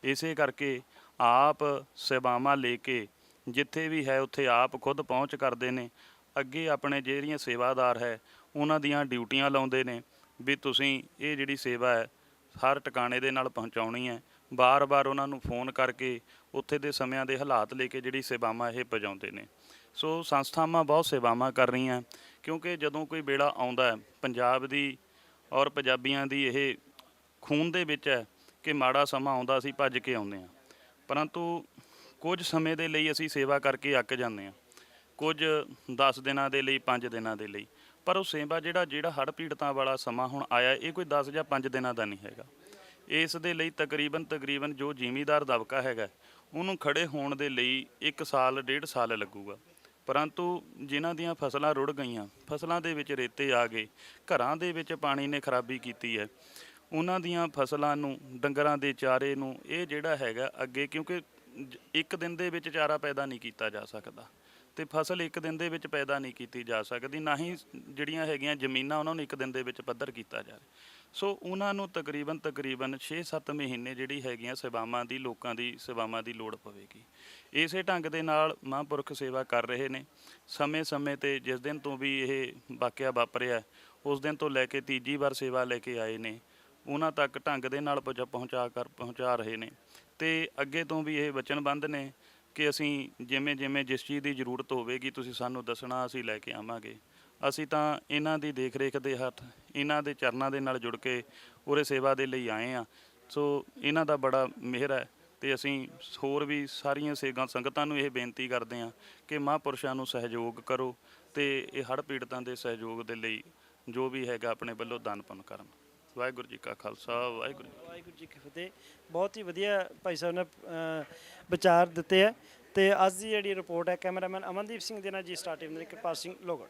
ਇਸੇ ਕਰਕੇ ਆਪ ਸੇਵਾਵਾਂ ਲੈ ਕੇ ਜਿੱਥੇ ਵੀ ਹੈ ਉੱਥੇ ਆਪ ਖੁਦ ਪਹੁੰਚ ਕਰਦੇ ਨੇ। ਅੱਗੇ ਆਪਣੇ ਜਿਹੜੀਆਂ ਸੇਵਾਦਾਰ ਹੈ, ਉਹਨਾਂ ਦੀਆਂ ਡਿਊਟੀਆਂ ਲਾਉਂਦੇ ਨੇ ਵੀ ਤੁਸੀਂ ਇਹ ਜਿਹੜੀ ਸੇਵਾ ਹੈ, ਹਰ ਟਿਕਾਣੇ ਦੇ ਨਾਲ ਪਹੁੰਚਾਉਣੀ ਹੈ। ਬਾਰ-ਬਾਰ ਉਹਨਾਂ ਨੂੰ ਫੋਨ ਕਰਕੇ ਉੱਥੇ ਦੇ ਸਮਿਆਂ ਦੇ ਹਾਲਾਤ ਲੈ ਕੇ ਜਿਹੜੀ ਸੇਵਾਵਾਂ ਇਹ ਪਹੁੰਚਾਉਂਦੇ ਨੇ। ਸੋ ਸੰਸਥਾਵਾਂ ਬਹੁਤ ਸੇਵਾਵਾਂ ਕਰ ਰਹੀਆਂ, ਕਿਉਂਕਿ ਜਦੋਂ ਕੋਈ ਵੇਲਾ ਆਉਂਦਾ ਹੈ, ਪੰਜਾਬ ਦੀ ਔਰ ਪੰਜਾਬੀਆਂ ਦੀ ਇਹ ਖੂਨ ਦੇ ਵਿੱਚ ਹੈ ਕਿ ਮਾੜਾ ਸਮਾਂ ਆਉਂਦਾ ਅਸੀਂ ਭੱਜ ਕੇ ਆਉਂਦੇ ਹਾਂ। ਪਰੰਤੂ ਕੁਝ ਸਮੇਂ ਦੇ ਲਈ ਅਸੀਂ ਸੇਵਾ ਕਰਕੇ ਅੱਕ ਜਾਂਦੇ ਹਾਂ। ਕੁਝ 10 ਦਿਨਾਂ ਦੇ ਲਈ 5 ਦਿਨਾਂ ਦੇ ਲਈ। ਪਰ ਉਹ ਸੇਵਾ ਜਿਹੜਾ ਜਿਹੜਾ ਹੜ੍ਹ ਪੀੜਤਾਂ ਵਾਲਾ ਸਮਾਂ ਹੁਣ ਆਇਆ, ਇਹ ਕੋਈ 10 ਜਾਂ 5 ਦਿਨਾਂ ਦਾ ਨਹੀਂ ਹੈਗਾ। ਇਸ ਦੇ ਲਈ ਤਕਰੀਬਨ ਤਕਰੀਬਨ ਜੋ ਜ਼ਿਮੀਦਾਰ ਦਬਕਾ ਹੈਗਾ, ਉਹਨੂੰ ਖੜੇ ਹੋਣ ਦੇ ਲਈ 1 ਸਾਲ, ਡੇਢ ਸਾਲ ਲੱਗੂਗਾ। ਪਰੰਤੂ ਜਿਨ੍ਹਾਂ ਦੀਆਂ ਫਸਲਾਂ ਰੁੜ ਗਈਆਂ, ਫਸਲਾਂ ਦੇ ਵਿੱਚ ਰੇਤੇ ਆ ਗਏ, ਘਰਾਂ ਦੇ ਵਿੱਚ ਪਾਣੀ ਨੇ ਖਰਾਬੀ ਕੀਤੀ ਹੈ ਉਹਨਾਂ ਦੀਆਂ ਫਸਲਾਂ ਨੂੰ, ਡੰਗਰਾਂ ਦੇ ਚਾਰੇ ਨੂੰ ਇਹ ਜਿਹੜਾ ਹੈਗਾ ਅੱਗੇ, ਕਿਉਂਕਿ ਜ- ਇੱਕ ਦਿਨ ਦੇ ਵਿੱਚ ਚਾਰਾ ਪੈਦਾ ਨਹੀਂ ਕੀਤਾ ਜਾ ਸਕਦਾ ਤੇ ਫਸਲ ਇੱਕ ਦਿਨ ਦੇ ਵਿੱਚ ਪੈਦਾ ਨਹੀਂ ਕੀਤੀ ਜਾ ਸਕਦੀ, ਨਾ ਹੀ ਜਿਹੜੀਆਂ ਹੈਗੀਆਂ ਜ਼ਮੀਨਾਂ ਉਹਨਾਂ ਨੂੰ ਇੱਕ ਦਿਨ ਦੇ ਵਿੱਚ ਪੱਧਰ ਕੀਤਾ ਜਾਵੇ। ਸੋ ਉਹਨਾਂ ਨੂੰ ਤਕਰੀਬਨ ਤਕਰੀਬਨ 6-7 ਮਹੀਨੇ ਜਿਹੜੀ ਹੈਗੀਆਂ ਸੇਵਾਵਾਂ ਦੀ, ਲੋਕਾਂ ਦੀ ਸੇਵਾਵਾਂ ਦੀ ਲੋੜ ਪਵੇਗੀ। ਇਸੇ ਢੰਗ ਦੇ ਨਾਲ ਮਹਾਂਪੁਰਖ ਸੇਵਾ ਕਰ ਰਹੇ ਨੇ। ਸਮੇਂ-ਸਮੇਂ ਤੇ ਜਿਸ ਦਿਨ ਤੋਂ ਵੀ ਇਹ ਵਾਕਿਆ ਵਾਪਰਿਆ, ਉਸ ਦਿਨ ਤੋਂ ਲੈ ਕੇ ਤੀਜੀ ਵਾਰ ਸੇਵਾ ਲੈ ਕੇ ਆਏ ਨੇ। ਉਹਨਾਂ ਤੱਕ ਢੰਗ ਦੇ ਨਾਲ ਪਹੁੰਚਾ ਪਹੁੰਚਾ ਕਰ ਪਹੁੰਚਾ ਰਹੇ ਨੇ। ਤੇ ਅੱਗੇ ਤੋਂ ਵੀ ਇਹ ਵਚਨਬੰਧ ਨੇ ਕਿ ਅਸੀਂ ਜਿਵੇਂ ਜਿਵੇਂ ਜਿਸ ਚੀਜ਼ ਦੀ ਜ਼ਰੂਰਤ ਹੋਵੇਗੀ, ਤੁਸੀਂ ਸਾਨੂੰ ਦੱਸਣਾ, ਅਸੀਂ ਲੈ ਕੇ ਆਵਾਂਗੇ। ਅਸੀਂ ਤਾਂ ਇਹਨਾਂ ਦੀ ਦੇਖ ਰੇਖ ਦੇ ਹੱਥ, ਇਹਨਾਂ ਦੇ ਚਰਨਾਂ ਦੇ ਨਾਲ ਜੁੜ ਕੇ ਉਰੇ ਸੇਵਾ ਦੇ ਲਈ ਆਏ ਆ ਸੋ ਇਹਨਾਂ ਦਾ ਬੜਾ ਮਿਹਰ ਹੈ ਤੇ ਅਸੀਂ ਹੋਰ ਵੀ ਸਾਰੀਆਂ ਸੇਗਾ ਸੰਗਤਾਂ ਨੂੰ ਇਹ ਬੇਨਤੀ ਕਰਦੇ ਹਾਂ ਕਿ ਮਹਾਂਪੁਰਸ਼ਾਂ ਨੂੰ ਸਹਿਯੋਗ ਕਰੋ ਤੇ ਇਹ ਹੜ੍ਹ ਪੀੜਤਾਂ ਦੇ ਸਹਿਯੋਗ ਦੇ ਲਈ ਜੋ ਵੀ ਹੈਗਾ ਆਪਣੇ ਵੱਲੋਂ ਦਾਨ ਪੁੰਨ ਕਰਨ। ਵਾਹਿਗੁਰੂ ਜੀ ਕਾ ਖਾਲਸਾ, ਵਾਹਿਗੁਰੂ ਜੀ ਵਾਹਿਗੁਰੂ ਜੀ ਕੀ ਫਤਿਹ। ਬਹੁਤ ਹੀ ਵਧੀਆ ਭਾਈ ਸਾਹਿਬ ਨੇ ਵਿਚਾਰ ਦਿੱਤੇ ਆ। ਤੇ ਅੱਜ ਦੀ ਜਿਹੜੀ ਰਿਪੋਰਟ ਹੈ ਕੈਮਰਾਮੈਨ ਅਮਨਦੀਪ ਸਿੰਘ ਦੇ ਨਾਲ ਜੀ ਸਟਾਰ ਟੀਮ ਦੇ ਕਿਰਪਾਲ ਸਿੰਘ ਲੋਗੜ